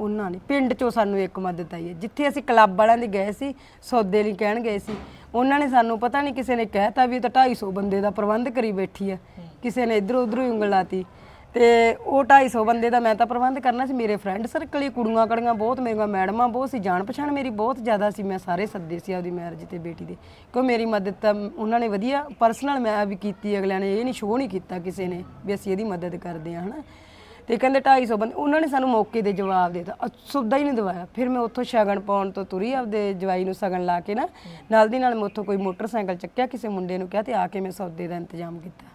ਉਹਨਾਂ ਨੇ ਪਿੰਡ ਚੋਂ ਸਾਨੂੰ ਇੱਕ ਮਦਦ ਆਈ ਹੈ। ਜਿੱਥੇ ਅਸੀਂ ਕਲੱਬ ਵਾਲਿਆਂ ਦੇ ਗਏ ਸੀ ਸੌਦੇ ਲਈ ਕਹਿਣ ਗਏ ਸੀ ਉਹਨਾਂ ਨੇ ਸਾਨੂੰ ਪਤਾ ਨਹੀਂ ਕਿਸੇ ਨੇ ਕਹਿਤਾ ਵੀ ਇਹ ਤਾਂ 250 ਬੰਦੇ ਦਾ ਪ੍ਰਬੰਧ ਕਰੀ ਬੈਠੀ ਆ ਕਿਸੇ ਨੇ ਇਧਰ ਉਧਰ ਹੀ ਉਂਗਲ ਲਾਤੀ। ਤੇ ਉਹ 250 ਬੰਦੇ ਦਾ ਮੈਂ ਤਾਂ ਪ੍ਰਬੰਧ ਕਰਨਾ ਸੀ। ਮੇਰੇ ਫਰੈਂਡ ਸਰਕਲ ਹੀ ਕੁੜੀਆਂ ਕੜੀਆਂ ਬਹੁਤ ਮੇਰੀਆਂ ਮੈਡਮਾਂ ਬਹੁਤ ਸੀ ਜਾਣ ਪਛਾਣ ਮੇਰੀ ਬਹੁਤ ਜ਼ਿਆਦਾ ਸੀ। ਮੈਂ ਸਾਰੇ ਸੱਦੇ ਸੀ ਆਪਦੀ ਮੈਰਿਜ ਤੇ ਬੇਟੀ ਦੇ। ਕਿਉਂ ਮੇਰੀ ਮਦਦ ਤਾਂ ਉਹਨਾਂ ਨੇ ਵਧੀਆ ਪਰਸਨਲ ਮੈਂ ਵੀ ਕੀਤੀ ਅਗਲਿਆਂ ਨੇ ਇਹ ਨਹੀਂ ਸ਼ੋਅ ਨਹੀਂ ਕੀਤਾ ਕਿਸੇ ਨੇ ਵੀ ਅਸੀਂ ਇਹਦੀ ਮਦਦ ਕਰਦੇ ਹਾਂ ਹਨਾ? ਤੇ ਕਹਿੰਦੇ 250 ਬੰਦੇ, ਉਹਨਾਂ ਨੇ ਸਾਨੂੰ ਮੌਕੇ ਦੇ ਜਵਾਬ ਦੇ ਦਿੱਤਾ। ਸੁਵਿਧਾ ਹੀ ਨਹੀਂ ਦਵਾਇਆ। ਫਿਰ ਮੈਂ ਉੱਥੋਂ ਸ਼ਗਨ ਪਾਉਣ ਤੋਂ ਤੁਰੀ ਆਪਦੇ ਜਵਾਈ ਨੂੰ ਸ਼ਗਨ ਲਾ ਕੇ ਨਾ, ਨਾਲ ਦੀ ਨਾਲ ਮੈਂ ਉੱਥੋਂ ਕੋਈ ਮੋਟਰਸਾਈਕਲ ਚੱਕਿਆ, ਕਿਸੇ ਮੁੰਡੇ ਨੂੰ ਕਿਹਾ ਤੇ ਆ ਕੇ ਮੈਂ ਸੌਦੇ ਦਾ ਇੰਤਜ਼ਾਮ ਕੀਤਾ।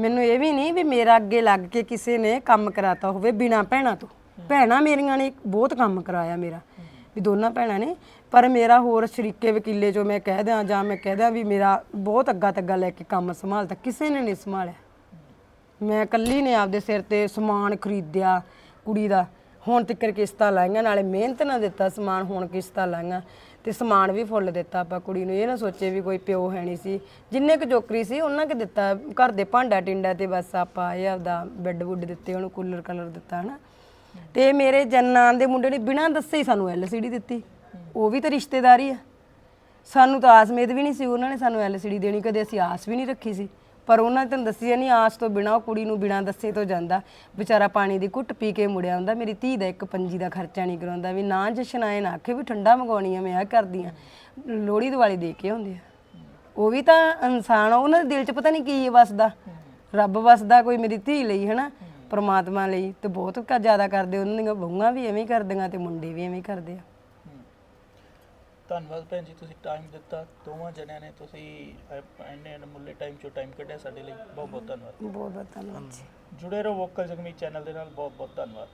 ਮੈਨੂੰ ਇਹ ਵੀ ਨਹੀਂ ਵੀ ਮੇਰਾ ਅੱਗੇ ਲੱਗ ਕੇ ਕਿਸੇ ਨੇ ਕੰਮ ਕਰਾਤਾ ਹੋਵੇ ਬਿਨਾ ਭੈਣਾਂ ਤੋਂ। ਭੈਣਾਂ ਮੇਰੀਆਂ ਨੇ ਬਹੁਤ ਕੰਮ ਕਰਾਇਆ ਮੇਰਾ, ਵੀ ਦੋਨਾਂ ਭੈਣਾਂ ਨੇ। ਪਰ ਮੇਰਾ ਹੋਰ ਸ਼ਰੀਕੇ ਵਕੀਲੇ ਜੋ ਮੈਂ ਕਹਿ ਦਿਆਂ ਜਾਂ ਮੈਂ ਕਹਿ ਦਿਆਂ ਵੀ ਮੇਰਾ ਬਹੁਤ ਅੱਗਾ ਤੱਗਾ ਲੈ ਕੇ ਕੰਮ ਸੰਭਾਲਤਾ, ਕਿਸੇ ਨੇ ਨਹੀਂ ਸੰਭਾਲਿਆ। ਮੈਂ ਇਕੱਲੀ ਨੇ ਆਪਦੇ ਸਿਰ ਤੇ ਸਮਾਨ ਖਰੀਦਿਆ ਕੁੜੀ ਦਾ। ਹੁਣ ਤੱਕ ਕਿਸ਼ਤਾਂ ਲਾਈਆਂ, ਨਾਲੇ ਮਿਹਨਤ ਨਾ ਦਿੱਤਾ ਸਮਾਨ, ਹੁਣ ਕਿਸ਼ਤਾਂ ਲਾਈਆਂ ਤੇ ਸਮਾਨ ਵੀ ਫੁੱਲ ਦਿੱਤਾ ਆਪਾਂ ਕੁੜੀ ਨੂੰ। ਇਹ ਨਾ ਸੋਚੇ ਵੀ ਕੋਈ ਪਿਓ ਹੈ ਨਹੀਂ ਸੀ। ਜਿੰਨੇ ਕੁ ਜੋਕਰੀ ਸੀ, ਉਹਨਾਂ ਕੁ ਦਿੱਤਾ। ਘਰ ਦੇ ਭਾਂਡਾ ਟਿੰਡਾ ਤੇ ਬਸ ਆਪਾਂ ਇਹ ਆਪਦਾ ਬੈੱਡ ਵੁੱਡ ਦਿੱਤੇ, ਉਹਨੂੰ ਕੂਲਰ ਕਲਰ ਦਿੱਤਾ, ਹਨਾ। ਤੇ ਮੇਰੇ ਜੰਨਾਂ ਦੇ ਮੁੰਡੇ ਨੇ ਬਿਨਾਂ ਦੱਸੇ ਹੀ ਸਾਨੂੰ ਐਲਸੀਡੀ ਦਿੱਤੀ। ਉਹ ਵੀ ਤਾਂ ਰਿਸ਼ਤੇਦਾਰੀ ਆ। ਸਾਨੂੰ ਤਾਂ ਆਸ ਮੇਦ ਵੀ ਨਹੀਂ ਸੀ, ਉਹਨਾਂ ਨੇ ਸਾਨੂੰ ਐਲਸੀਡੀ ਦੇਣੀ। ਕਦੇ ਅਸੀਂ ਆਸ ਵੀ ਨਹੀਂ ਰੱਖੀ ਸੀ। ਪਰ ਉਹਨਾਂ ਨੇ ਤੁਹਾਨੂੰ ਦੱਸਿਆ ਨਹੀਂ ਆਸ ਤੋਂ ਬਿਨਾ ਉਹ ਕੁੜੀ ਨੂੰ ਬਿਨਾ ਦੱਸੇ ਤੋਂ ਜਾਂਦਾ। ਵਿਚਾਰਾ ਪਾਣੀ ਦੀ ਘੁੱਟ ਪੀ ਕੇ ਮੁੜਿਆ ਹੁੰਦਾ। ਮੇਰੀ ਧੀ ਦਾ ਇੱਕ ਪੰਜੀ ਦਾ ਖਰਚਾ ਨਹੀਂ ਕਰਾਉਂਦਾ। ਵੀ ਨਾ ਜਸ਼ਨ ਆਏ, ਨਾ ਆਖੇ ਵੀ ਠੰਡਾ ਮੰਗਵਾਉਣੀ ਆ ਮੈਂ ਆ ਕਰਦੀ ਆ। ਲੋਹੜੀ ਦਿਵਾਲੀ ਦੇ ਕੇ ਹੁੰਦੀ ਆ। ਉਹ ਵੀ ਤਾਂ ਇਨਸਾਨ ਆ, ਉਹਨਾਂ ਦੇ ਦਿਲ 'ਚ ਪਤਾ ਨਹੀਂ ਕੀ ਵਸਦਾ। ਰੱਬ ਵਸਦਾ ਕੋਈ ਮੇਰੀ ਧੀ ਲਈ, ਹਨਾ? ਪਰਮਾਤਮਾ ਲਈ ਤੇ ਬਹੁਤ ਜ਼ਿਆਦਾ ਕਰਦੇ। ਉਹਨਾਂ ਦੀਆਂ ਬਹੂਆਂ ਵੀ ਐਵੇਂ ਕਰਦੀਆਂ ਤੇ ਮੁੰਡੇ ਵੀ ਐਵੇਂ ਕਰਦੇ ਆ। ਧੰਨਵਾਦ ਭੈਣ ਜੀ ਤੁਸੀਂ ਟਾਈਮ ਦਿੱਤਾ। ਦੋਵਾਂ ਜਣਿਆਂ ਨੇ ਤੁਸੀਂ ਇੰਨੇ ਅਨਮੁੱਲੇ ਟਾਈਮ ਚੋਂ ਟਾਈਮ ਕੱਢਿਆ ਸਾਡੇ ਲਈ। ਬਹੁਤ ਬਹੁਤ ਧੰਨਵਾਦ। ਬਹੁਤ ਬਹੁਤ ਧੰਨਵਾਦ ਜੀ। ਜੁੜੇ ਰਹੋ ਵੋਕਲ ਜਗਮੀ ਚੈਨਲ ਦੇ ਨਾਲ। ਬਹੁਤ ਬਹੁਤ ਧੰਨਵਾਦ।